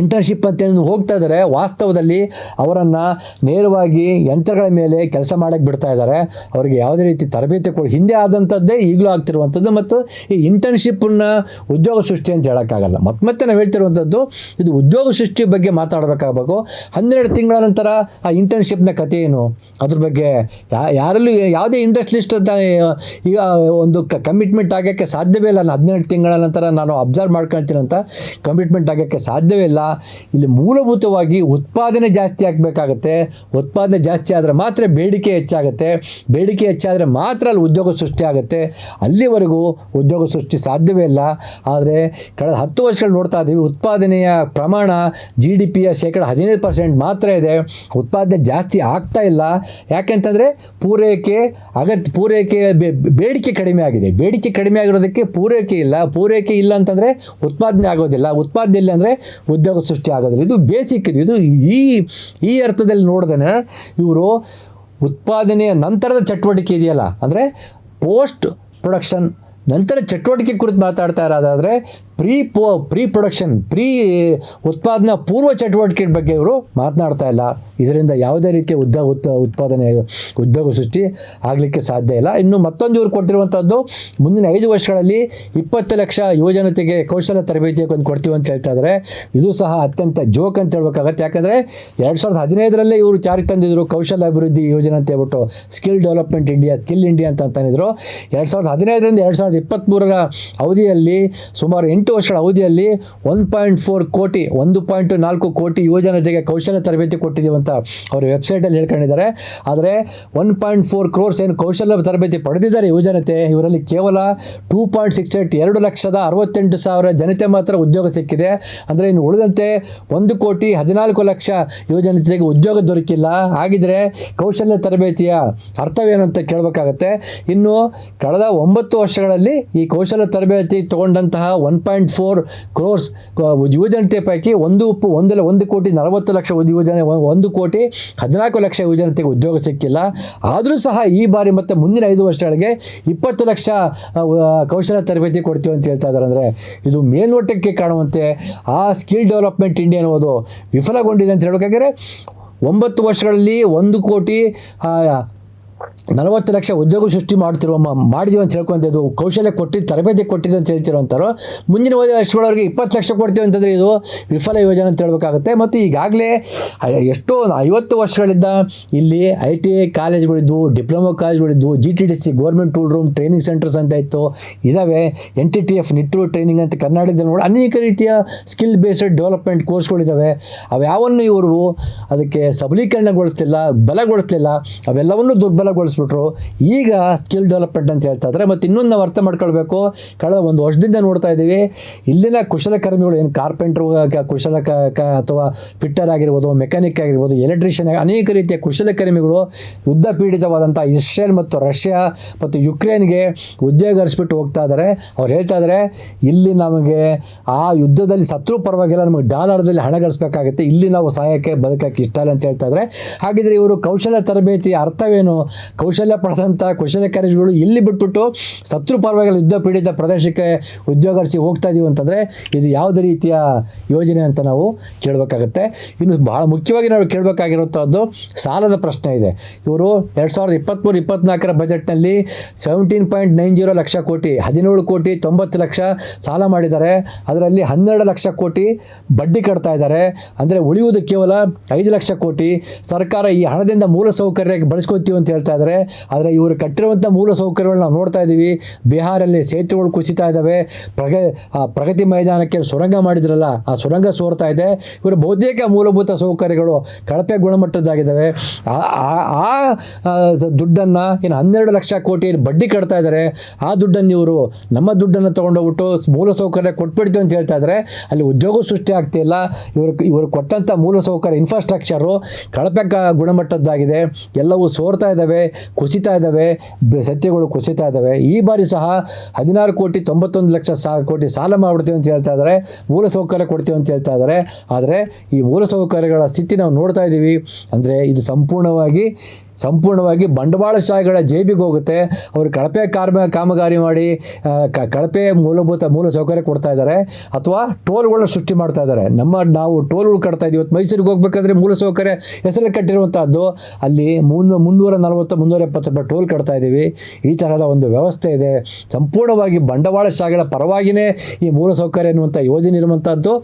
ಇಂಟರ್ನ್ಶಿಪ್ ಅಂತ ಹೋಗ್ತಾ ಇದ್ದಾರೆ ವಾಸ್ತವದಲ್ಲಿ ಅವರನ್ನು ನೇರವಾಗಿ ಯಂತ್ರಗಳ ಮೇಲೆ ಕೆಲಸ ಮಾಡೋಕ್ಕೆ ಬಿಡ್ತಾ ಇದ್ದಾರೆ. ಅವರಿಗೆ ಯಾವುದೇ ರೀತಿ ತರಬೇತಿ ಕೊಡಿ, ಹಿಂದೆ ಆದಂಥದ್ದೇ ಈಗಲೂ ಆಗ್ತಿರುವಂಥದ್ದು ಮತ್ತು ಈ ಇಂಟರ್ನ್ಶಿಪ್ಪನ್ನು ಉದ್ಯೋಗ ಸೃಷ್ಟಿ ಅಂತ ಹೇಳೋಕ್ಕಾಗಲ್ಲ. ಮತ್ತೆ ಮತ್ತೆ ನಾವು ಹೇಳ್ತಿರುವಂಥದ್ದು ಇದು ಉದ್ಯೋಗ ಸೃಷ್ಟಿ ಬಗ್ಗೆ ಮಾತಾಡಬೇಕಾಗಬೇಕು. ಹನ್ನೆರಡು ತಿಂಗಳ ನಂತರ ಆ ಇಂಟರ್ನ್ಶಿಪ್ನ ಕಥೆ ಏನು? ಅದ್ರ ಬಗ್ಗೆ ಯಾರಲ್ಲೂ ಯಾವುದೇ ಇಂಡಸ್ಟ್ರಿಸ್ಟ್ ಈಗ ಒಂದು ಕಮಿಟ್ಮೆಂಟ್ ಆಗೋಕ್ಕೆ ಸಾಧ್ಯವೇ ಇಲ್ಲ. ನಾನು ಹದಿನೆಂಟು ತಿಂಗಳ ನಂತರ ನಾನು ಅಬ್ಸರ್ವ್ ಮಾಡ್ಕೊಳ್ತೀನಿ ಕಮಿಟ್ಮೆಂಟ್ ಆಗೋಕ್ಕೆ ಸಾಧ್ಯವೇ ಇಲ್ಲ. ಇಲ್ಲಿ ಮೂಲಭೂತವಾಗಿ ಉತ್ಪಾದನೆ ಜಾಸ್ತಿ ಆಗಬೇಕಾಗತ್ತೆ. ಉತ್ಪಾದನೆ ಜಾಸ್ತಿ ಆದರೆ ಮಾತ್ರ ಬೇಡಿಕೆ ಹೆಚ್ಚಾಗುತ್ತೆ. ಬೇಡಿಕೆ ಹೆಚ್ಚಾದರೆ ಮಾತ್ರ ಅಲ್ಲಿ ಉದ್ಯೋಗ ಸೃಷ್ಟಿ ಆಗುತ್ತೆ. ಅಲ್ಲಿವರೆಗೂ ಉದ್ಯೋಗ ಸೃಷ್ಟಿ ಸಾಧ್ಯವೇ ಇಲ್ಲ. ಆದರೆ ಕಳೆದ ಹತ್ತು ವರ್ಷಗಳು ನೋಡ್ತಾ ಇದ್ದೀವಿ ಉತ್ಪಾದನೆಯ ಪ್ರಮಾಣ ಜಿ ಡಿ ಪಿಯ ಶೇಕಡ ಹದಿನೈದು ಪರ್ಸೆಂಟ್ ಮಾತ್ರ ಇದೆ. ಉತ್ಪಾದನೆ ಜಾಸ್ತಿ ಆಗ್ತಾ ಇಲ್ಲ. ಯಾಕೆಂತಂದರೆ ಪೂರೈಕೆ ಅಗತ್ಯ, ಪೂರೈಕೆ ಬೇಡಿಕೆ ಕಡಿಮೆ ಆಗಿದೆ. ಬೇಡಿಕೆ ಕಡಿಮೆ ಆಗಿರೋದಕ್ಕೆ ಪೂರೈಕೆ ಇಲ್ಲ. ಪೂರೈಕೆ ಇಲ್ಲ ಅಂತಂದರೆ ಉತ್ಪಾದನೆ ಆಗೋದಿಲ್ಲ. ಉತ್ಪಾದನೆ ಇಲ್ಲ ಅಂದರೆ ಉದ್ಯೋಗ ಸೃಷ್ಟಿ ಆಗೋದಿಲ್ಲ ಇದು ಬೇಸಿಕ್ ಇದು. ಇದು ಈ ಈ ಅರ್ಥದಲ್ಲಿ ನೋಡಿದ್ರೆ ಇವರು ಉತ್ಪಾದನೆಯ ನಂತರದ ಚಟುವಟಿಕೆ ಇದೆಯಲ್ಲ. ಅಂದರೆ ಪೋಸ್ಟ್ ಪ್ರೊಡಕ್ಷನ್ ನಂತರ ಚಟುವಟಿಕೆ ಕುರಿತು ಮಾತಾಡ್ತಾ ಇರೋದಾದರೆ pre po pre production pre ಉತ್ಪಾದನಾ ಪೂರ್ವ ಚಟುವಟಿಕೆ ಬಗ್ಗೆ ಇವರು ಮಾತನಾಡ್ತಾ ಇಲ್ಲ. ಇದರಿಂದ ಯಾವುದೇ ರೀತಿಯ ಉದ್ಯೋಗ ಉತ್ ಉತ್ಪಾದನೆ, ಉದ್ಯೋಗ ಸೃಷ್ಟಿ ಆಗಲಿಕ್ಕೆ ಸಾಧ್ಯ ಇಲ್ಲ. ಇನ್ನು ಮತ್ತೊಂದು ಇವರು ಕೊಟ್ಟಿರುವಂಥದ್ದು ಮುಂದಿನ ಐದು ವರ್ಷಗಳಲ್ಲಿ ಇಪ್ಪತ್ತು ಲಕ್ಷ ಯುವಜನತೆಗೆ ಕೌಶಲ್ಯ ತರಬೇತಿ ಒಂದು ಕೊಡ್ತೀವಿ ಅಂತ ಹೇಳ್ತಾ ಇದ್ದಾರೆ ಇದು ಸಹ ಅತ್ಯಂತ ಜೋಕ್ ಅಂತ ಹೇಳ್ಬೇಕಾಗತ್ತೆ. ಯಾಕಂದರೆ ಎರಡು ಸಾವಿರದ ಹದಿನೈದರಲ್ಲೇ ಇವರು ಚಾರಿ ತಂದಿದ್ರು ಕೌಶಲ್ಯ ಅಭಿವೃದ್ಧಿ ಯೋಜನೆ ಅಂತ ಹೇಳ್ಬಿಟ್ಟು skill development India skill India ಅಂತ ಅಂತಂದಿದ್ರು ಎರಡು ಸಾವಿರದ ಹದಿನೈದರಿಂದ ಎರಡು ಸಾವಿರದ ಇಪ್ಪತ್ತ್ಮೂರರ ಅವಧಿಯಲ್ಲಿ ಸುಮಾರು ಎಂಟು ವರ್ಷಗಳ ಅವಧಿಯಲ್ಲಿ ಒನ್ ಪಾಯಿಂಟ್ ಫೋರ್ ಕೋಟಿ, ಒಂದು ಪಾಯಿಂಟ್ ನಾಲ್ಕು ಕೋಟಿ ಯುವಜನತೆಗೆ ಕೌಶಲ್ಯ ತರಬೇತಿ ಕೊಟ್ಟಿದ್ದೀವಿ ಅಂತ ಅವರು ವೆಬ್ಸೈಟಲ್ಲಿ ಹೇಳ್ಕೊಂಡಿದ್ದಾರೆ. ಆದರೆ ಒನ್ ಪಾಯಿಂಟ್ ಫೋರ್ ಕ್ರೋರ್ಸ್ ಏನು ಕೌಶಲ್ಯ ತರಬೇತಿ ಪಡೆದಿದ್ದಾರೆ ಯುವಜನತೆ, ಇವರಲ್ಲಿ ಕೇವಲ ಟೂ ಪಾಯಿಂಟ್ ಸಿಕ್ಸ್ ಏಟ್ ಎರಡು ಲಕ್ಷದ ಅರವತ್ತೆಂಟು ಸಾವಿರ ಜನತೆ ಮಾತ್ರ ಉದ್ಯೋಗ ಸಿಕ್ಕಿದೆ. ಅಂದರೆ ಇನ್ನು ಉಳಿದಂತೆ ಒಂದು ಕೋಟಿ ಹದಿನಾಲ್ಕು ಲಕ್ಷ ಯುವಜನತೆಗೆ ಉದ್ಯೋಗ ದೊರಕಿಲ್ಲ. ಹಾಗಿದ್ರೆ ಕೌಶಲ್ಯ ತರಬೇತಿಯ ಅರ್ಥವೇನು ಅಂತ ಕೇಳಬೇಕಾಗತ್ತೆ. ಇನ್ನು ಕಳೆದ ಒಂಬತ್ತು ವರ್ಷಗಳಲ್ಲಿ ಈ ಕೌಶಲ್ಯ ತರಬೇತಿ ತಗೊಂಡಂತಹ ಒನ್ ಪಾಯಿಂಟ್ ಫೋರ್ ಕ್ರೋರ್ಸ್ ಯುವಜನತೆ ಪೈಕಿ ಒಂದು ಒಂದಲ್ಲ ಒಂದು ಕೋಟಿ ನಲವತ್ತು ಲಕ್ಷ ಯುವಜನ ಒಂದು ಕೋಟಿ ಹದಿನಾಲ್ಕು ಲಕ್ಷ ಯುವಜನತೆಗೆ ಉದ್ಯೋಗ ಸಿಕ್ಕಿಲ್ಲ. ಆದರೂ ಸಹ ಈ ಬಾರಿ ಮತ್ತು ಮುಂದಿನ ಐದು ವರ್ಷಗಳಿಗೆ ಇಪ್ಪತ್ತು ಲಕ್ಷ ಕೌಶಲ ತರಬೇತಿ ಕೊಡ್ತೀವಿ ಅಂತ ಹೇಳ್ತಾ ಇದ್ದಾರೆ ಅಂದರೆ ಇದು ಮೇಲ್ನೋಟಕ್ಕೆ ಕಾಣುವಂತೆ ಆ ಸ್ಕಿಲ್ ಡೆವಲಪ್ಮೆಂಟ್ ಇಂಡಿಯಾ ಅನ್ನೋದು ವಿಫಲಗೊಂಡಿದೆ ಅಂತ ಹೇಳೋಕ್ಕಾಗಿದ್ರೆ ಒಂಬತ್ತು ವರ್ಷಗಳಲ್ಲಿ ಒಂದು ಕೋಟಿ ನಲವತ್ತು ಲಕ್ಷ ಉದ್ಯೋಗ ಸೃಷ್ಟಿ ಮಾಡ್ತಿರುವ ಮಾಡಿದೀವಿ ಅಂತ ಹೇಳ್ಕೊಂತಿದ್ದು ಕೌಶಲ್ಯ ಕೊಟ್ಟಿದ್ದು, ತರಬೇತಿ ಕೊಟ್ಟಿದ್ದು ಅಂತ ಅಂತಾರೋ ಮುಂದಿನ ವರ್ಷಗಳವರೆಗೆ ಇಪ್ಪತ್ತು ಲಕ್ಷ ಕೊಡ್ತೀವಿ ಅಂತಂದರೆ ಇದು ವಿಫಲ ಯೋಜನೆ ಅಂತ ಹೇಳ್ಬೇಕಾಗುತ್ತೆ. ಮತ್ತು ಈಗಾಗಲೇ ಎಷ್ಟೋ ಐವತ್ತು ವರ್ಷಗಳಿಂದ ಇಲ್ಲಿ ಐ ಟಿ ಐ ಕಾಲೇಜ್ಗಳಿದ್ದು, diploma ಕಾಲೇಜ್ಗಳಿದ್ದು G T D C government tool room training centres ಅಂತ ಇತ್ತು. ಇದ್ದಾವೆ ಎನ್ ಟಿ ಟಿ ಎಫ್ ನಿಟ್ರು ಟ್ರೈನಿಂಗ್ ಅಂತ ಕರ್ನಾಟಕದಲ್ಲಿ ನೋಡಿ ಅನೇಕ ರೀತಿಯ ಸ್ಕಿಲ್ ಬೇಸ್ಡ್ ಡೆವಲಪ್ಮೆಂಟ್ ಕೋರ್ಸ್ಗಳಿದ್ದಾವೆ ಅವು ಯಾವನ್ನು ಇವರು ಅದಕ್ಕೆ ಸಬಲೀಕರಣಗೊಳಿಸ್ತಿಲ್ಲ ಬಲಗೊಳಿಸ್ತಿಲ್ಲ ಅವೆಲ್ಲವನ್ನೂ ದುರ್ಬಲಗೊಳಿಸ್ಬಿಟ್ರು ಈಗ ಸ್ಕಿಲ್ ಡೆವಲಪ್ಮೆಂಟ್ ಅಂತ ಹೇಳ್ತಾ ಇದ್ದಾರೆ ಮತ್ತು ಇನ್ನೊಂದು ನಾವು ಅರ್ಥ ಮಾಡ್ಕೊಳ್ಬೇಕು. ಕಳೆದ ಒಂದು ವರ್ಷದಿಂದ ನೋಡ್ತಾ ಇದ್ದೀವಿ ಇಲ್ಲಿನ ಕುಶಲಕರ್ಮಿಗಳು ಏನು ಕಾರ್ಪೆಂಟ್ರು ಕುಶಲ ಕ ಅಥವಾ ಫಿಟ್ಟರ್ ಆಗಿರ್ಬೋದು ಮೆಕ್ಯಾನಿಕ್ ಆಗಿರ್ಬೋದು ಎಲೆಕ್ಟ್ರಿಷಿಯನ್ ಅನೇಕ ರೀತಿಯ ಕುಶಲಕರ್ಮಿಗಳು ಯುದ್ಧ ಪೀಡಿತವಾದಂಥ ಇಸ್ರೇಲ್ ಮತ್ತು ರಷ್ಯಾ ಮತ್ತು ಯುಕ್ರೇನ್ಗೆ ಉದ್ಯೋಗ ಹರಿಸ್ಬಿಟ್ಟು ಹೋಗ್ತಾ ಇದ್ದಾರೆ ಅವ್ರು ಹೇಳ್ತಾ ಇದ್ದಾರೆ ಇಲ್ಲಿ ನಮಗೆ ಆ ಯುದ್ಧದಲ್ಲಿ ಸತ್ರು ಪರವಾಗಿಲ್ಲ. ನಮಗೆ ಡಾಲರ್ದಲ್ಲಿ ಹಣ ಗಳಿಸ್ಬೇಕಾಗುತ್ತೆ. ಇಲ್ಲಿ ನಾವು ಸಹಾಯಕ್ಕೆ, ಬದುಕಕ್ಕೆ ಇಷ್ಟ ಇಲ್ಲ ಅಂತ ಹೇಳ್ತಾ ಇದ್ದಾರೆ ಹಾಗಿದ್ರೆ ಇವರು ಕೌಶಲ್ಯ ತರಬೇತಿ ಅರ್ಥವೇನು? ಕೌಶಲ್ಯ ಪಡೆದಂಥ ಕುಶಲಕರ್ಮಿಗಳು ಇಲ್ಲಿ ಬಿಟ್ಬಿಟ್ಟು ಸತ್ರು ಪರವಾಗಿ ಯುದ್ಧ ಪೀಡಿತ ಪ್ರದೇಶಕ್ಕೆ ಉದ್ಯೋಗರಿಸಿ ಹೋಗ್ತಾ ಇದೀವಿ ಅಂತಂದರೆ ಇದು ಯಾವುದೇ ರೀತಿಯ ಯೋಜನೆ ಅಂತ ನಾವು ಕೇಳಬೇಕಾಗತ್ತೆ. ಇನ್ನು ಬಹಳ ಮುಖ್ಯವಾಗಿ ನಾವು ಕೇಳಬೇಕಾಗಿರುವಂಥದ್ದು ಸಾಲದ ಪ್ರಶ್ನೆ ಇದೆ. ಇವರು ಎರಡು ಸಾವಿರದ ಇಪ್ಪತ್ತ್ಮೂರು ಇಪ್ಪತ್ನಾಲ್ಕರ ಬಜೆಟ್ನಲ್ಲಿ seventeen point nine zero lakh crore, ಹದಿನೇಳು ಕೋಟಿ ತೊಂಬತ್ತು ಲಕ್ಷ ಸಾಲ ಮಾಡಿದ್ದಾರೆ. ಅದರಲ್ಲಿ ಹನ್ನೆರಡು ಲಕ್ಷ ಕೋಟಿ ಬಡ್ಡಿ ಕಟ್ತಾ ಇದ್ದಾರೆ. ಅಂದರೆ ಉಳಿಯುವುದು ಕೇವಲ ಐದು ಲಕ್ಷ ಕೋಟಿ. ಸರ್ಕಾರ ಈ ಹಣದಿಂದ ಮೂಲ ಸೌಕರ್ಯ ಬಳಸ್ಕೊತೀವಿ ಅಂತ ಹೇಳ್ತಾ ಇದ್ದಾರೆ. ಆದರೆ ಇವರು ಕಟ್ಟಿರುವಂಥ ಮೂಲ ಸೌಕರ್ಯಗಳನ್ನ ನಾವು ನೋಡ್ತಾ ಇದ್ದೀವಿ. ಬಿಹಾರಲ್ಲಿ ಸೇತುವೆಗಳು ಕುಸಿತಾ ಇದ್ದಾವೆ. ಪ್ರಗ ಪ್ರಗತಿ ಮೈದಾನಕ್ಕೆ ಸುರಂಗ ಮಾಡಿದ್ರಲ್ಲ, ಆ ಸುರಂಗ ಸೋರ್ತಾ ಇದೆ. ಇವರು ಬಹುತೇಕ ಮೂಲಭೂತ ಸೌಕರ್ಯಗಳು ಕಳಪೆ ಗುಣಮಟ್ಟದ್ದಾಗಿದ್ದಾವೆ. ಆ- ದುಡ್ಡನ್ನು ಇನ್ನು ಹನ್ನೆರಡು ಲಕ್ಷ ಕೋಟಿ ಬಡ್ಡಿ ಕಟ್ತಾ ಇದ್ದಾರೆ. ಆ ದುಡ್ಡನ್ನು ಇವರು ನಮ್ಮ ದುಡ್ಡನ್ನು ತೊಗೊಂಡೋಗ್ಬಿಟ್ಟು ಮೂಲ ಸೌಕರ್ಯ ಕೊಟ್ಬಿಡ್ತೀವಿ ಅಂತ ಹೇಳ್ತಾ ಇದ್ದಾರೆ. ಅಲ್ಲಿ ಉದ್ಯೋಗ ಸೃಷ್ಟಿ ಆಗ್ತಿಲ್ಲ ಇವರು ಇವರು ಕೊಟ್ಟಂಥ ಮೂಲ ಸೌಕರ್ಯ ಇನ್ಫ್ರಾಸ್ಟ್ರಕ್ಚರು ಕಳಪೆ ಗುಣಮಟ್ಟದ್ದಾಗಿದೆ. ಎಲ್ಲವೂ ಸೋರ್ತಾ ಇದ್ದಾವೆ. ಕುಸಿತಾ ಇದ್ದಾವೆ ಸತ್ಯಗಳು ಕುಸಿತಾ ಇದ್ದಾವೆ. ಈ ಬಾರಿ ಸಹ ಹದಿನಾರು ಕೋಟಿ ತೊಂಬತ್ತೊಂದು ಲಕ್ಷ ಸಾ, ಕೋಟಿ ಸಾಲ ಮಾಡ್ಬಿಡ್ತೀವಿ ಅಂತ ಹೇಳ್ತಾ ಇದ್ದಾರೆ ಮೂಲಸೌಕರ್ಯ ಕೊಡ್ತೀವಿ ಅಂತ ಹೇಳ್ತಾ ಇದ್ದಾರೆ ಆದರೆ ಈ ಮೂಲಸೌಕರ್ಯಗಳ ಸ್ಥಿತಿ ನಾವು ನೋಡ್ತಾ ಇದ್ದೀವಿ. ಅಂದರೆ ಇದು ಸಂಪೂರ್ಣವಾಗಿ ಸಂಪೂರ್ಣವಾಗಿ ಬಂಡವಾಳಶಾಹಿಗಳ ಜೇಬಿಗೆ ಹೋಗುತ್ತೆ. ಅವರು ಕಳಪೆ ಕಾರ್ಮ, ಕಾಮಗಾರಿ ಮಾಡಿ ಕಳಪೆ ಮೂಲಭೂತ ಮೂಲ ಸೌಕರ್ಯ ಕೊಡ್ತಾ ಇದ್ದಾರೆ. ಅಥವಾ ಟೋಲ್ಗಳನ್ನ ಸೃಷ್ಟಿ ಮಾಡ್ತಾ ಇದ್ದಾರೆ. ನಮ್ಮ, ನಾವು ಟೋಲ್ಗಳು ಕಟ್ತಾ ಇದ್ದೀವಿ ಇವತ್ತು ಮೈಸೂರಿಗೆ ಹೋಗ್ಬೇಕಂದ್ರೆ ಮೂಲ ಸೌಕರ್ಯ ಹೆಸರಲ್ಲಿ ಕಟ್ಟಿರುವಂಥದ್ದು ಅಲ್ಲಿ ಮುನ್ನೂ ಮುನ್ನೂರ ನಲವತ್ತು, ಮುನ್ನೂರ ಎಪ್ಪತ್ತು ರೂಪಾಯಿ ಟೋಲ್ ಕಟ್ತಾ ಇದ್ದೀವಿ ಈ ಥರದ ಒಂದು ವ್ಯವಸ್ಥೆ ಇದೆ. ಸಂಪೂರ್ಣವಾಗಿ ಬಂಡವಾಳಶಾಹಿಗಳ ಪರವಾಗಿಯೇ ಈ ಮೂಲ ಸೌಕರ್ಯ ಎನ್ನುವಂಥ ಯೋಜನೆ ಇರುವಂಥದ್ದು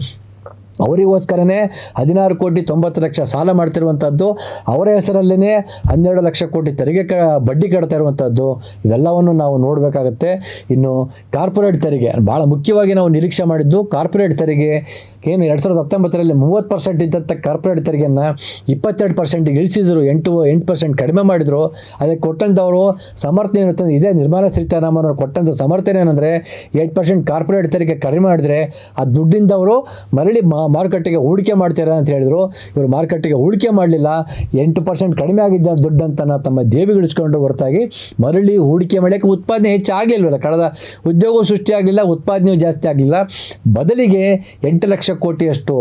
ಅವರಿಗೋಸ್ಕರನೇ ಹದಿನಾರು ಕೋಟಿ ತೊಂಬತ್ತು ಲಕ್ಷ ಸಾಲ ಮಾಡ್ತಿರುವಂಥದ್ದು ಅವರ ಹೆಸರಲ್ಲೇ ಹನ್ನೆರಡು ಲಕ್ಷ ಕೋಟಿ ತೆರಿಗೆ ಕ, ಬಡ್ಡಿ ಕಟ್ತಾ ಇರುವಂಥದ್ದು ಇವೆಲ್ಲವನ್ನು ನಾವು ನೋಡಬೇಕಾಗತ್ತೆ. ಇನ್ನು ಕಾರ್ಪೊರೇಟ್ ತೆರಿಗೆ ಭಾಳ ಮುಖ್ಯವಾಗಿ ನಾವು ನಿರೀಕ್ಷೆ ಮಾಡಿದ್ದು ಕಾರ್ಪೊರೇಟ್ ತೆರಿಗೆ ಏನು ಎರಡು ಸಾವಿರದ ಹತ್ತೊಂಬತ್ತರಲ್ಲಿ ಮೂವತ್ತು ಪರ್ಸೆಂಟ್ ಇದ್ದಂಥ ಕಾರ್ಪೊರೇಟ್ ತೆರಿಗೆಯನ್ನು ಇಪ್ಪತ್ತೆರಡು ಪರ್ಸೆಂಟಿಗೆ ಇಳಿಸಿದ್ರು, ಎಂಟು ಎಂಟು ಪರ್ಸೆಂಟ್ ಕಡಿಮೆ ಮಾಡಿದರು. ಅದಕ್ಕೆ ಕೊಟ್ಟಂಥವರು ಸಮರ್ಥನೆ ಇರುತ್ತೆ ಇದೇ ನಿರ್ಮಲಾ ಸೀತಾರಾಮನ್ ಕೊಟ್ಟಂಥ ಸಮರ್ಥನೆ ಏನಂದರೆ ಏಟ್ ಪರ್ಸೆಂಟ್ ಕಾರ್ಪೊರೇಟ್ ತೆರಿಗೆ ಕಡಿಮೆ ಮಾಡಿದ್ರೆ ಆ ದುಡ್ಡಿಂದ ಅವರು ಮರಳಿ ಮಾರುಕಟ್ಟೆಗೆ ಹೂಡಿಕೆ ಮಾಡ್ತಾರೆ ಅಂತ ಹೇಳಿದರು. ಇವರು ಮಾರುಕಟ್ಟೆಗೆ ಹೂಡಿಕೆ ಮಾಡಲಿಲ್ಲ, ಎಂಟು ಪರ್ಸೆಂಟ್ ಕಡಿಮೆ ಆಗಿದ್ದ ದುಡ್ಡಂತ ತಮ್ಮ ಜೇಬಿಗಿಳಿಸ್ಕೊಂಡು ಹೊರತಾಗಿ ಮರಳಿ ಹೂಡಿಕೆ ಮಾಡೋಕ್ಕೆ ಉತ್ಪಾದನೆ ಹೆಚ್ಚಾಗಲಿಲ್ವಲ್ಲ. ಕಳೆದ ಉದ್ಯೋಗ ಸೃಷ್ಟಿಯಾಗಿಲ್ಲ ಉತ್ಪಾದನೆಯೂ ಜಾಸ್ತಿ ಆಗಲಿಲ್ಲ. ಬದಲಿಗೆ ಎಂಟು ಲಕ್ಷ ಕೋಟಿಯಷ್ಟು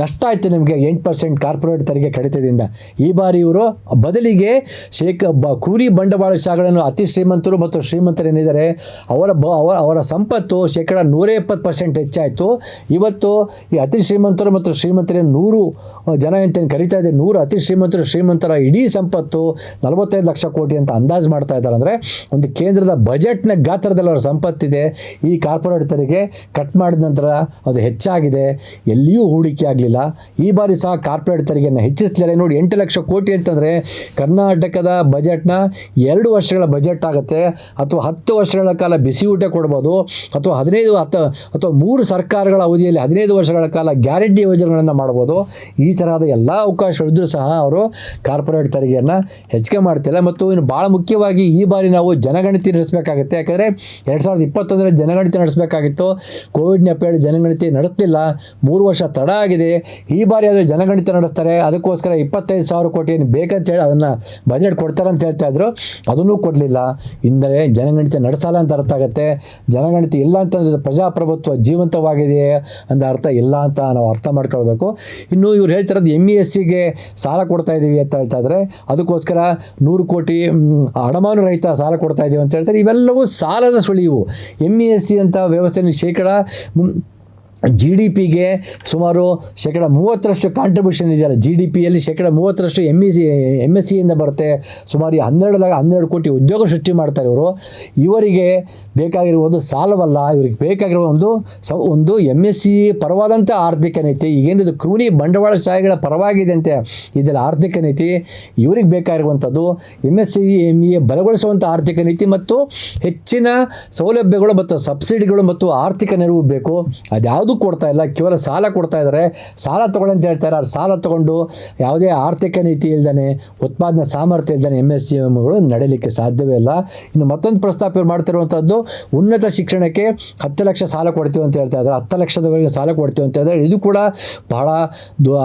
ನಷ್ಟ ಆಯಿತು ನಿಮಗೆ. ಎಂಟು ಪರ್ಸೆಂಟ್ ಕಾರ್ಪೊರೇಟ್ ತೆರಿಗೆ ಕಡಿತದಿಂದ. ಈ ಬಾರಿ ಇವರು ಬದಲಿಗೆ ಶೇಕ ಬ ಕೂಲಿ ಬಂಡವಾಳಶಾಹಿಗಳನ್ನು ಅತಿ ಶ್ರೀಮಂತರು ಮತ್ತು ಶ್ರೀಮಂತರೇನಿದ್ದಾರೆ ಅವರ ಬ ಅವರ ಅವರ ಸಂಪತ್ತು ಶೇಕಡ ನೂರ ಇಪ್ಪತ್ತು ಪರ್ಸೆಂಟ್ ಹೆಚ್ಚಾಯಿತು. ಇವತ್ತು ಈ ಅತಿ ಶ್ರೀಮಂತರು ಮತ್ತು ಶ್ರೀಮಂತರೇ ನೂರು ಜನ ಅಂತ ಕರಿತಾ ಇದೆ ನೂರು ಅತಿ ಶ್ರೀಮಂತರು, ಶ್ರೀಮಂತರ ಇಡೀ ಸಂಪತ್ತು ನಲವತ್ತೈದು ಲಕ್ಷ ಕೋಟಿ ಅಂತ ಅಂದಾಜು ಮಾಡ್ತಾ ಇದ್ದಾರೆ. ಅಂದರೆ ಒಂದು ಕೇಂದ್ರದ ಬಜೆಟ್ನ ಗಾತ್ರದಲ್ಲಿ ಅವರ ಸಂಪತ್ತಿದೆ. ಈ ಕಾರ್ಪೊರೇಟ್ ತೆರಿಗೆ ಕಟ್ ಮಾಡಿದ ನಂತರ ಅದು ಹೆಚ್ಚಾಗಿದೆ. ಎಲ್ಲಿಯೂ ಹೂಡಿಕೆ ಆಗಲಿಲ್ಲ. ಈ ಬಾರಿ ಸಹ ಕಾರ್ಪೊರೇಟ್ ತೆರಿಗೆಯನ್ನು ಹೆಚ್ಚಿಸ್ತಾರೆ ನೋಡಿ, ಎಂಟು ಲಕ್ಷ ಕೋಟಿ ಅಂತಂದರೆ ಕರ್ನಾಟಕದ ಬಜೆಟ್ನ ಎರಡು ವರ್ಷಗಳ ಬಜೆಟ್ ಆಗುತ್ತೆ. ಅಥವಾ ಹತ್ತು ವರ್ಷಗಳ ಕಾಲ ಬಿಸಿ ಊಟ ಕೊಡ್ಬೋದು. ಅಥವಾ ಹದಿನೈದು, ಹತ್ತು, ಅಥವಾ ಮೂರು ಸರ್ಕಾರಗಳ ಅವಧಿಯಲ್ಲಿ ಹದಿನೈದು ವರ್ಷಗಳ ಕಾಲ ಗ್ಯಾರಂಟಿ ಯೋಜನೆಗಳನ್ನು ಮಾಡ್ಬೋದು. ಈ ಥರದ ಎಲ್ಲ ಅವಕಾಶಗಳಿದ್ದರೂ ಸಹ ಅವರು ಕಾರ್ಪೊರೇಟ್ ತೆರಿಗೆಯನ್ನು ಹೆಚ್ಚಿಗೆ ಮಾಡ್ತಿಲ್ಲ. ಮತ್ತು ಇನ್ನು ಭಾಳ ಮುಖ್ಯವಾಗಿ ಈ ಬಾರಿ ನಾವು ಜನಗಣತಿ ನಡೆಸಬೇಕಾಗುತ್ತೆ. ಯಾಕಂದರೆ ಎರಡು ಸಾವಿರದ ಇಪ್ಪತ್ತೊಂದರ ಜನಗಣತಿ ನಡೆಸಬೇಕಾಗಿತ್ತು. ಕೋವಿಡ್ ನೆಪೇಳಿ ಜನಗಣತಿ ನಡೆಸ್ತಿಲ್ಲ ಮೂರು ವರ್ಷ ತಡ ಆಗಿದೆ. ಈ ಬಾರಿ ಆದರೆ ಜನಗಣಿತ ನಡೆಸ್ತಾರೆ. ಅದಕ್ಕೋಸ್ಕರ ಇಪ್ಪತ್ತೈದು ಸಾವಿರ ಕೋಟಿ ಏನು ಬೇಕಂತ ಹೇಳಿ ಅದನ್ನು ಬಜೆಟ್ ಕೊಡ್ತಾರೆ ಅಂತ ಹೇಳ್ತಾ ಇದ್ರು. ಅದನ್ನೂ ಕೊಡಲಿಲ್ಲ. ಇಂದರೆ ಜನಗಣಿತ ನಡೆಸಲ್ಲ ಅಂತ ಅರ್ಥ ಆಗುತ್ತೆ. ಜನಗಣಿತ ಇಲ್ಲ ಅಂತಂದ್ರೆ ಪ್ರಜಾಪ್ರಭುತ್ವ ಜೀವಂತವಾಗಿದೆಯೇ ಅಂದ ಅರ್ಥ ಇಲ್ಲ ಅಂತ ನಾವು ಅರ್ಥ ಮಾಡ್ಕೊಳ್ಬೇಕು. ಇನ್ನು ಇವ್ರು ಹೇಳ್ತಿರೋದು ಎಂ ಇ ಎಸ್ ಸಿಗೆ ಸಾಲ ಕೊಡ್ತಾ ಇದ್ದೀವಿ ಅಂತ ಹೇಳ್ತಾ ಇದ್ದಾರೆ ಅದಕ್ಕೋಸ್ಕರ ನೂರು ಕೋಟಿ ಅಡಮಾನ ರಹಿತ ಸಾಲ ಕೊಡ್ತಾ ಇದ್ದೀವಿ ಅಂತ ಹೇಳ್ತಾರೆ. ಇವೆಲ್ಲವೂ ಸಾಲದ ಸುಳಿವು. ಎಂ ಇ ಎಸ್ ಸಿ ಅಂತ ವ್ಯವಸ್ಥೆಯನ್ನು ಶೇಕಡ ಜಿ ಡಿ ಪಿಗೆ ಸುಮಾರು ಶೇಕಡ ಮೂವತ್ತರಷ್ಟು ಕಾಂಟ್ರಿಬ್ಯೂಷನ್ ಇದೆಯಲ್ಲ. ಜಿ ಡಿ ಪಿಯಲ್ಲಿ ಶೇಕಡ ಮೂವತ್ತರಷ್ಟು M E C M S ಸಿಯಿಂದ ಬರುತ್ತೆ. ಸುಮಾರು ಹನ್ನೆರಡು ಲ- ಹನ್ನೆರಡು ಕೋಟಿ ಉದ್ಯೋಗ ಸೃಷ್ಟಿ ಮಾಡ್ತಾರೆ ಇವರು. ಇವರಿಗೆ ಬೇಕಾಗಿರುವ ಒಂದು ಸಾಲವಲ್ಲ, ಇವರಿಗೆ ಬೇಕಾಗಿರುವ ಒಂದು ಸ, ಒಂದು ಎಂ ಎಸ್ ಸಿ ಪರವಾದಂಥ ಆರ್ಥಿಕ ನೀತಿ ಈಗೇನಿದು ಬಂಡವಾಳ ಬಂಡವಾಳಶಾಹಿಗಳ ಪರವಾಗಿದೆ ಅಂತೆ. ಇದೆಲ್ಲ ಆರ್ಥಿಕ ನೀತಿ, ಇವರಿಗೆ ಬೇಕಾಗಿರುವಂಥದ್ದು M S C M E ಬಲಗೊಳಿಸುವಂಥ ಆರ್ಥಿಕ ನೀತಿ ಮತ್ತು ಹೆಚ್ಚಿನ ಸೌಲಭ್ಯಗಳು ಮತ್ತು ಸಬ್ಸಿಡಿಗಳು ಮತ್ತು ಆರ್ಥಿಕ ನೆರವು ಬೇಕು. ಅದ್ಯಾವುದೂ ಕೊಡ್ತಾ ಇಲ್ಲ, ಕೇವಲ ಸಾಲ ಕೊಡ್ತಾ ಇದ್ದಾರೆ. ಸಾಲ ಅಂತ ಹೇಳ್ತಾರೆ ಆ ಸಾಲ ತೊಗೊಂಡು ಯಾವುದೇ ಆರ್ಥಿಕ ನೀತಿ ಇಲ್ದಾನೆ, ಉತ್ಪಾದನಾ ಸಾಮರ್ಥ್ಯ ಇಲ್ದಾನೆ ಎಂ ಎಸ್ ಸಿ ಎಮ್ಗಳು ನಡೀಲಿಕ್ಕೆ ಸಾಧ್ಯವೇ ಇಲ್ಲ. ಇನ್ನು ಮತ್ತೊಂದು ಪ್ರಸ್ತಾಪ ಮಾಡ್ತಿರುವಂಥದ್ದು, ಉನ್ನತ ಶಿಕ್ಷಣಕ್ಕೆ ಹತ್ತು ಲಕ್ಷ ಸಾಲ ಕೊಡ್ತೀವಿ ಅಂತ ಹೇಳ್ತಾ ಇದ್ದಾರೆ. ಹತ್ತು ಲಕ್ಷದವರೆಗೆ ಸಾಲ ಕೊಡ್ತೀವಿ ಅಂತ ಹೇಳಿದ್ರೆ ಇದು ಕೂಡ ಬಹಳ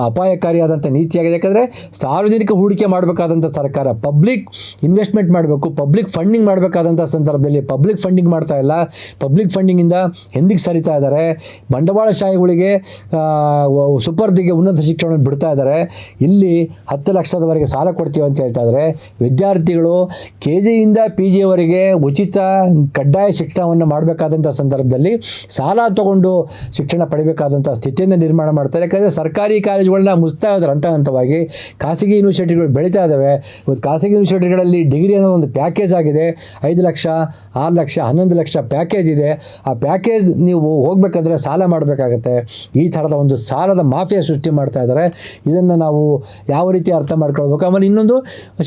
ಅಪಾಯಕಾರಿಯಾದಂಥ ನೀತಿಯಾಗಿದೆ. ಯಾಕಂದರೆ ಸಾರ್ವಜನಿಕ ಹೂಡಿಕೆ ಮಾಡಬೇಕಾದಂಥ ಸರ್ಕಾರ, ಪಬ್ಲಿಕ್ ಇನ್ವೆಸ್ಟ್ಮೆಂಟ್ ಮಾಡಬೇಕು, ಪಬ್ಲಿಕ್ ಫಂಡಿಂಗ್ ಮಾಡಬೇಕಾದಂಥ ಸಂದರ್ಭದಲ್ಲಿ ಪಬ್ಲಿಕ್ ಫಂಡಿಂಗ್ ಮಾಡ್ತಾ ಇಲ್ಲ. ಪಬ್ಲಿಕ್ ಫಂಡಿಂಗಿಂದ ಹಿಂದಿಗೆ ಸರಿತಾ ಇದ್ದಾರೆ. ಬಂಡವಾಳಶಾಹಿಗಳಿಗೆ ವ- ಸುಪರ್ದಿಗೆ ಉನ್ನತ ಶಿಕ್ಷಣವನ್ನು ಬಿಡ್ತಾ ಇದ್ದಾರೆ. ಇಲ್ಲಿ ಹತ್ತು ಲಕ್ಷದವರೆಗೆ ಸಾಲ ಕೊಡ್ತೀವಿ ಅಂತ ಹೇಳ್ತಾ ಇದ್ದಾರೆ. ವಿದ್ಯಾರ್ಥಿಗಳು ಕೆ ಜಿಯಿಂದ ಪಿ ಜಿಯವರೆಗೆ ಉಚಿತ ಕಡ್ಡಾಯ ಶಿಕ್ಷಣವನ್ನು ಮಾಡಬೇಕಾದಂಥ ಸಂದರ್ಭದಲ್ಲಿ ಸಾಲ ತಗೊಂಡು ಶಿಕ್ಷಣ ಪಡಿಬೇಕಾದಂಥ ಸ್ಥಿತಿಯನ್ನು ನಿರ್ಮಾಣ ಮಾಡ್ತಾರೆ. ಯಾಕಂದರೆ ಸರ್ಕಾರಿ ಕಾಲೇಜುಗಳನ್ನ ಮುಚ್ತಾ ಇದ್ದಾರೆ ಹಂತ ಹಂತವಾಗಿ ಖಾಸಗಿ ಯೂನಿವರ್ಸಿಟಿಗಳು ಬೆಳೀತಾ ಇದ್ದಾವೆ. ಇವತ್ತು ಖಾಸಗಿ ಯೂನಿವರ್ಸಿಟಿಗಳಲ್ಲಿ ಡಿಗ್ರಿ ಅನ್ನೋ ಒಂದು ಪ್ಯಾಕೇಜ್ ಆಗಿದೆ. ಐದು ಲಕ್ಷ, ಆರು ಲಕ್ಷ, ಹನ್ನೊಂದು ಲಕ್ಷ ಪ್ಯಾಕೇಜ್ ಇದೆ. ಆ ಪ್ಯಾಕೇಜ್ ನೀವು ಹೋಗಬೇಕಂದ್ರೆ ಸಾಲ ಮಾಡಬೇಕಾಗತ್ತೆ ಈ ಥರದ ಒಂದು ಸಾಲದ ಮಾಫಿಯಾ ಸೃಷ್ಟಿ ಮಾಡ್ತಾ ಇದ್ದಾರೆ. ಇದನ್ನು ನಾವು ಯಾವ ರೀತಿ ಅರ್ಥ ಮಾಡ್ಕೊಳ್ಬೇಕು? ಆಮೇಲೆ ಇನ್ನೊಂದು,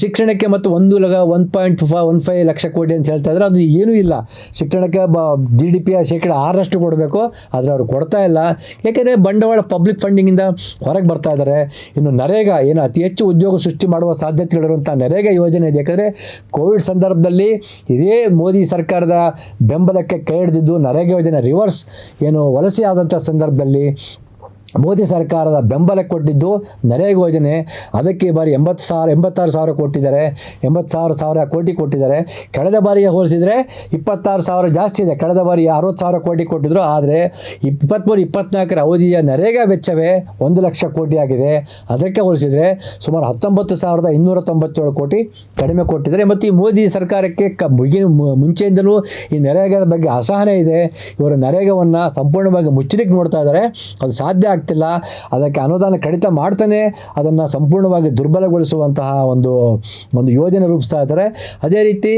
ಶಿಕ್ಷಣಕ್ಕೆ ಮತ್ತು ಒಂದು ಲಗ ಒನ್ ಪಾಯಿಂಟ್ ಫ ಒನ್ ಫೈವ್ ಲಕ್ಷ ಕೋಟಿ ಅಂತ ಹೇಳ್ತಾ ಇದ್ದಾರೆ. ಅದು ಏನೂ ಇಲ್ಲ. ಶಿಕ್ಷಣಕ್ಕೆ ಬ ಜಿ ಡಿ ಪಿ ಶೇಕಡ ಆರರಷ್ಟು ಕೊಡಬೇಕು. ಆದರೆ ಅವರು ಕೊಡ್ತಾ ಇಲ್ಲ. ಏಕೆಂದರೆ ಬಂಡವಾಳ ಪಬ್ಲಿಕ್ ಫಂಡಿಂಗಿಂದ ಹೊರಗೆ ಬರ್ತಾ ಇದ್ದಾರೆ. ಇನ್ನು ನರೇಗಾ ಏನು ಅತಿ ಹೆಚ್ಚು ಉದ್ಯೋಗ ಸೃಷ್ಟಿ ಮಾಡುವ ಸಾಧ್ಯತೆಗಳಿರುವಂಥ ನರೇಗಾ ಯೋಜನೆ ಇದೆ. ಯಾಕಂದರೆ ಕೋವಿಡ್ ಸಂದರ್ಭದಲ್ಲಿ ಇದೇ ಮೋದಿ ಸರ್ಕಾರದ ಬೆಂಬಲಕ್ಕೆ ಕೈ ಹಿಡಿದಿದ್ದು ನರೇಗಾ ಯೋಜನೆ ರಿವರ್ಸ್. ಏನು ವಲಸೆ ಸಂದರ್ಭದಲ್ಲಿ ಮೋದಿ ಸರ್ಕಾರದ ಬೆಂಬಲ ಕೊಟ್ಟಿದ್ದು ನರೇಗಾ ಯೋಜನೆ. ಅದಕ್ಕೆ ಬಾರಿ ಎಂಬತ್ತು ಸಾವಿರ, ಎಂಬತ್ತಾರು ಸಾವಿರ ಕೊಟ್ಟಿದ್ದಾರೆ. ಎಂಬತ್ತು ಸಾವಿರ ಸಾವಿರ ಕೋಟಿ ಕೊಟ್ಟಿದ್ದಾರೆ. ಕಳೆದ ಬಾರಿಗೆ ಹೋಲಿಸಿದರೆ ಇಪ್ಪತ್ತಾರು ಸಾವಿರ ಜಾಸ್ತಿ ಇದೆ. ಕಳೆದ ಬಾರಿ ಅರವತ್ತು ಸಾವಿರ ಕೋಟಿ ಕೊಟ್ಟಿದ್ರು. ಆದರೆ ಇಪ್ಪತ್ತ್ಮೂರು ಇಪ್ಪತ್ನಾಲ್ಕರ ಅವಧಿಯ ನರೇಗಾ ವೆಚ್ಚವೇ ಒಂದು ಲಕ್ಷ ಕೋಟಿ ಆಗಿದೆ. ಅದಕ್ಕೆ ಹೋಲಿಸಿದರೆ ಸುಮಾರು ಹತ್ತೊಂಬತ್ತು ಸಾವಿರದ ಇನ್ನೂರ ತೊಂಬತ್ತೇಳು ಕೋಟಿ ಕಡಿಮೆ ಕೊಟ್ಟಿದ್ದಾರೆ. ಮತ್ತು ಈ ಮೋದಿ ಸರ್ಕಾರಕ್ಕೆ ಕ ಮುಂಚೆಯಿಂದಲೂ ಈ ನರೇಗದ ಬಗ್ಗೆ ಅಸಹನೆ ಇದೆ. ಇವರು ನರೇಗವನ್ನು ಸಂಪೂರ್ಣವಾಗಿ ಮುಚ್ಚಲಿಕ್ಕೆ ನೋಡ್ತಾ ಇದ್ದಾರೆ. ಅದು ಸಾಧ್ಯ ಆಗ್ತಿಲ್ಲ. ಅದಕ್ಕೆ ಅನುದಾನ ಕಡಿತ ಮಾಡ್ತಾನೆ, ಅದನ್ನು ಸಂಪೂರ್ಣವಾಗಿ ದುರ್ಬಲಗೊಳಿಸುವಂತಹ ಒಂದು ಒಂದು ಯೋಜನೆ ರೂಪಿಸ್ತಾ ಇದ್ದಾರೆ. ಅದೇ ರೀತಿ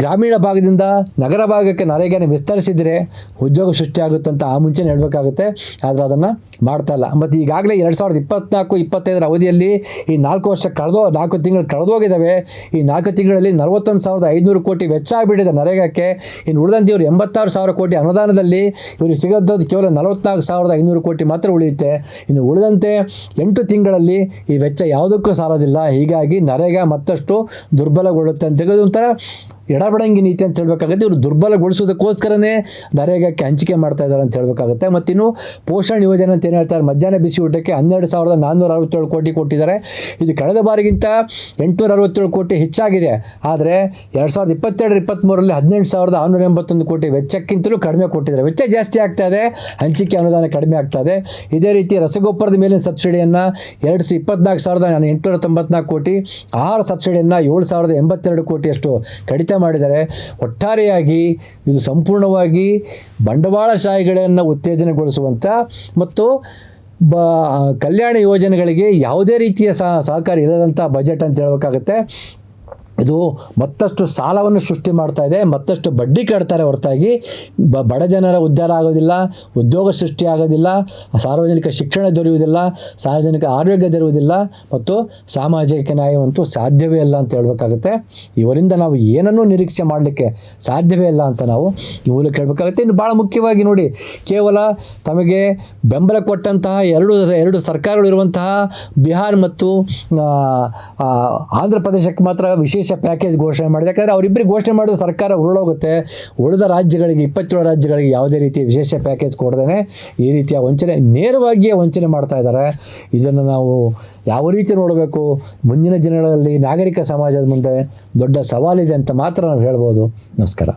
ಗ್ರಾಮೀಣ ಭಾಗದಿಂದ ನಗರ ಭಾಗಕ್ಕೆ ನರೇಗಾನ ವಿಸ್ತರಿಸಿದರೆ ಉದ್ಯೋಗ ಸೃಷ್ಟಿಯಾಗುತ್ತಂತ ಆ ಮುಂಚೆನೇ ಹೇಳಬೇಕಾಗುತ್ತೆ. ಆದರೆ ಅದನ್ನು ಮಾಡ್ತಾ ಇಲ್ಲ. ಮತ್ತು ಈಗಾಗಲೇ ಎರಡು ಸಾವಿರದ ಇಪ್ಪತ್ನಾಲ್ಕು, ಇಪ್ಪತ್ತೈದರ ಅವಧಿಯಲ್ಲಿ ಈ ನಾಲ್ಕು ವರ್ಷ ಕಳೆದೋ, ನಾಲ್ಕು ತಿಂಗಳು ಕಳೆದೋಗಿದ್ದಾವೆ ಈ ನಾಲ್ಕು ತಿಂಗಳಲ್ಲಿ ನಲವತ್ತೊಂದು ಸಾವಿರದ ಐದುನೂರು ಕೋಟಿ ವೆಚ್ಚ ಆಗಿಬಿಟ್ಟಿದೆ ನರೇಗಾಕ್ಕೆ. ಇನ್ನು ಉಳಿದಂತೆ ಇವರು ಎಂಬತ್ತಾರು ಸಾವಿರ ಕೋಟಿ ಅನುದಾನದಲ್ಲಿ ಇವರಿಗೆ ಸಿಗೋದ್ದು ಕೇವಲ ನಲವತ್ನಾಲ್ಕು ಸಾವಿರದ ಐನೂರು ಕೋಟಿ ಮಾತ್ರ ಉಳಿಯುತ್ತೆ. ಇನ್ನು ಉಳಿದಂತೆ ಎಂಟು ತಿಂಗಳಲ್ಲಿ ಈ ವೆಚ್ಚ ಯಾವುದಕ್ಕೂ ಸಾಲೋದಿಲ್ಲ. ಹೀಗಾಗಿ ನರೇಗಾ ಮತ್ತಷ್ಟು ದುರ್ಬಲಗೊಳ್ಳುತ್ತೆ ಅಂತ ಒಂಥರ ಎಡಬಡಂಗಿ ನೀತಿ ಅಂತ ಹೇಳಬೇಕಾಗುತ್ತೆ. ಇವರು ದುರ್ಬಲಗೊಳಿಸೋದಕ್ಕೋಸ್ಕರನೇ ನರೇಗಾಕ್ಕೆ ಹಂಚಿಕೆ ಮಾಡ್ತಾ ಇದ್ದಾರೆ ಅಂತ ಹೇಳಬೇಕಾಗುತ್ತೆ. ಮತ್ತಿನ್ನು ಪೋಷಣ ಯೋಜನೆ ಅಂತ ಏನು ಹೇಳ್ತಾರೆ, ಮಧ್ಯಾಹ್ನ ಬಿಸಿ ಊಟಕ್ಕೆ ಹನ್ನೆರಡು ಸಾವಿರದ ನಾನ್ನೂರ ಅರವತ್ತೇಳು ಕೋಟಿ ಕೊಟ್ಟಿದ್ದಾರೆ. ಇದು ಕಳೆದ ಬಾರಿಗಿಂತ ಎಂಟುನೂರ ಅರವತ್ತೇಳು ಕೋಟಿ ಹೆಚ್ಚಾಗಿದೆ. ಆದರೆ ಎರಡು ಸಾವಿರದ ಇಪ್ಪತ್ತೆರಡು ಇಪ್ಪತ್ತ್ಮೂರರಲ್ಲಿ ಹದಿನೆಂಟು ಸಾವಿರದ ಆರುನೂರ ಎಂಬತ್ತೊಂದು ಕೋಟಿ ವೆಚ್ಚಕ್ಕಿಂತಲೂ ಕಡಿಮೆ ಕೊಟ್ಟಿದ್ದಾರೆ. ವೆಚ್ಚ ಜಾಸ್ತಿ ಆಗ್ತಾ ಇದೆ, ಹಂಚಿಕೆ ಅನುದಾನ ಕಡಿಮೆ ಆಗ್ತಾ ಇದೆ. ಇದೇ ರೀತಿ ರಸಗೊಬ್ಬರದ ಮೇಲಿನ ಸಬ್ಸಿಡಿಯನ್ನು ಎರಡು ಸಾವಿರ ಇಪ್ಪತ್ನಾಲ್ಕು ಸಾವಿರದ ಎಂಟುನೂರ ತೊಂಬತ್ನಾಲ್ಕು ಕೋಟಿ, ಆಹಾರ ಸಬ್ಸಿಡಿಯನ್ನು ಏಳು ಸಾವಿರದ ಎಂಬತ್ತೆರಡು ಕೋಟಿಯಷ್ಟು ಕಡಿತ ಮಾಡಿದ್ದಾರೆ ಒಟ್ಟಾರೆಯಾಗಿ ಇದು ಸಂಪೂರ್ಣವಾಗಿ ಬಂಡವಾಳಶಾಹಿಗಳನ್ನು ಉತ್ತೇಜನಗೊಳಿಸುವಂಥ ಮತ್ತು ಬ ಕಲ್ಯಾಣ ಯೋಜನೆಗಳಿಗೆ ಯಾವುದೇ ರೀತಿಯ ಸಹ, ಸಹಕಾರ ಇಲ್ಲದಂಥ ಬಜೆಟ್ ಅಂತ ಹೇಳಬೇಕಾಗುತ್ತೆ. ಇದು ಮತ್ತಷ್ಟು ಸಾಲವನ್ನು ಸೃಷ್ಟಿ ಮಾಡ್ತಾ ಇದೆ, ಮತ್ತಷ್ಟು ಬಡ್ಡಿ ಕಟ್ತಾರೆ ಹೊರತಾಗಿ. ಬ, ಬಡ ಜನರ ಉದ್ಧಾರ ಆಗೋದಿಲ್ಲ, ಉದ್ಯೋಗ ಸೃಷ್ಟಿ ಆಗೋದಿಲ್ಲ, ಸಾರ್ವಜನಿಕ ಶಿಕ್ಷಣ ದೊರೆಯುವುದಿಲ್ಲ, ಸಾರ್ವಜನಿಕ ಆರೋಗ್ಯ ದೊರೆಯುವುದಿಲ್ಲ, ಮತ್ತು ಸಾಮಾಜಿಕ ನ್ಯಾಯವಂತೂ ಸಾಧ್ಯವೇ ಇಲ್ಲ ಅಂತ ಹೇಳಬೇಕಾಗುತ್ತೆ. ಇವರಿಂದ ನಾವು ಏನನ್ನೂ ನಿರೀಕ್ಷೆ ಮಾಡಲಿಕ್ಕೆ ಸಾಧ್ಯವೇ ಇಲ್ಲ ಅಂತ ನಾವು ಈ ಮೂಲಕ ಹೇಳಬೇಕಾಗುತ್ತೆ. ಇನ್ನು ಭಾಳ ಮುಖ್ಯವಾಗಿ ನೋಡಿ, ಕೇವಲ ತಮಗೆ ಬೆಂಬಲ ಕೊಟ್ಟಂತಹ ಎರಡು ಎರಡು ಸರ್ಕಾರಗಳು ಇರುವಂತಹ ಬಿಹಾರ್ ಮತ್ತು ಆಂಧ್ರ ಪ್ರದೇಶಕ್ಕೆ ಮಾತ್ರ ವಿಶೇಷ ಪ್ಯಾಕೇಜ್ ಘೋಷಣೆ ಮಾಡಿದೆ ಯಾಕಂದರೆ ಅವರಿಬ್ಬರಿಗೆ ಘೋಷಣೆ ಮಾಡಿದ ಸರ್ಕಾರ ಉರುಳೋಗುತ್ತೆ. ಉಳಿದ ರಾಜ್ಯಗಳಿಗೆ, ಇಪ್ಪತ್ತೇಳು ರಾಜ್ಯಗಳಿಗೆ ಯಾವುದೇ ರೀತಿಯ ವಿಶೇಷ ಪ್ಯಾಕೇಜ್ ಕೊಡದೇ ಈ ರೀತಿಯ ವಂಚನೆ, ನೇರವಾಗಿಯೇ ವಂಚನೆ ಮಾಡ್ತಾ ಇದ್ದಾರೆ. ಇದನ್ನು ನಾವು ಯಾವ ರೀತಿ ನೋಡಬೇಕು? ಮುಂದಿನ ದಿನಗಳಲ್ಲಿ ನಾಗರಿಕ ಸಮಾಜದ ಮುಂದೆ ದೊಡ್ಡ ಸವಾಲಿದೆ ಅಂತ ಮಾತ್ರ ನಾವು ಹೇಳ್ಬೋದು. ನಮಸ್ಕಾರ.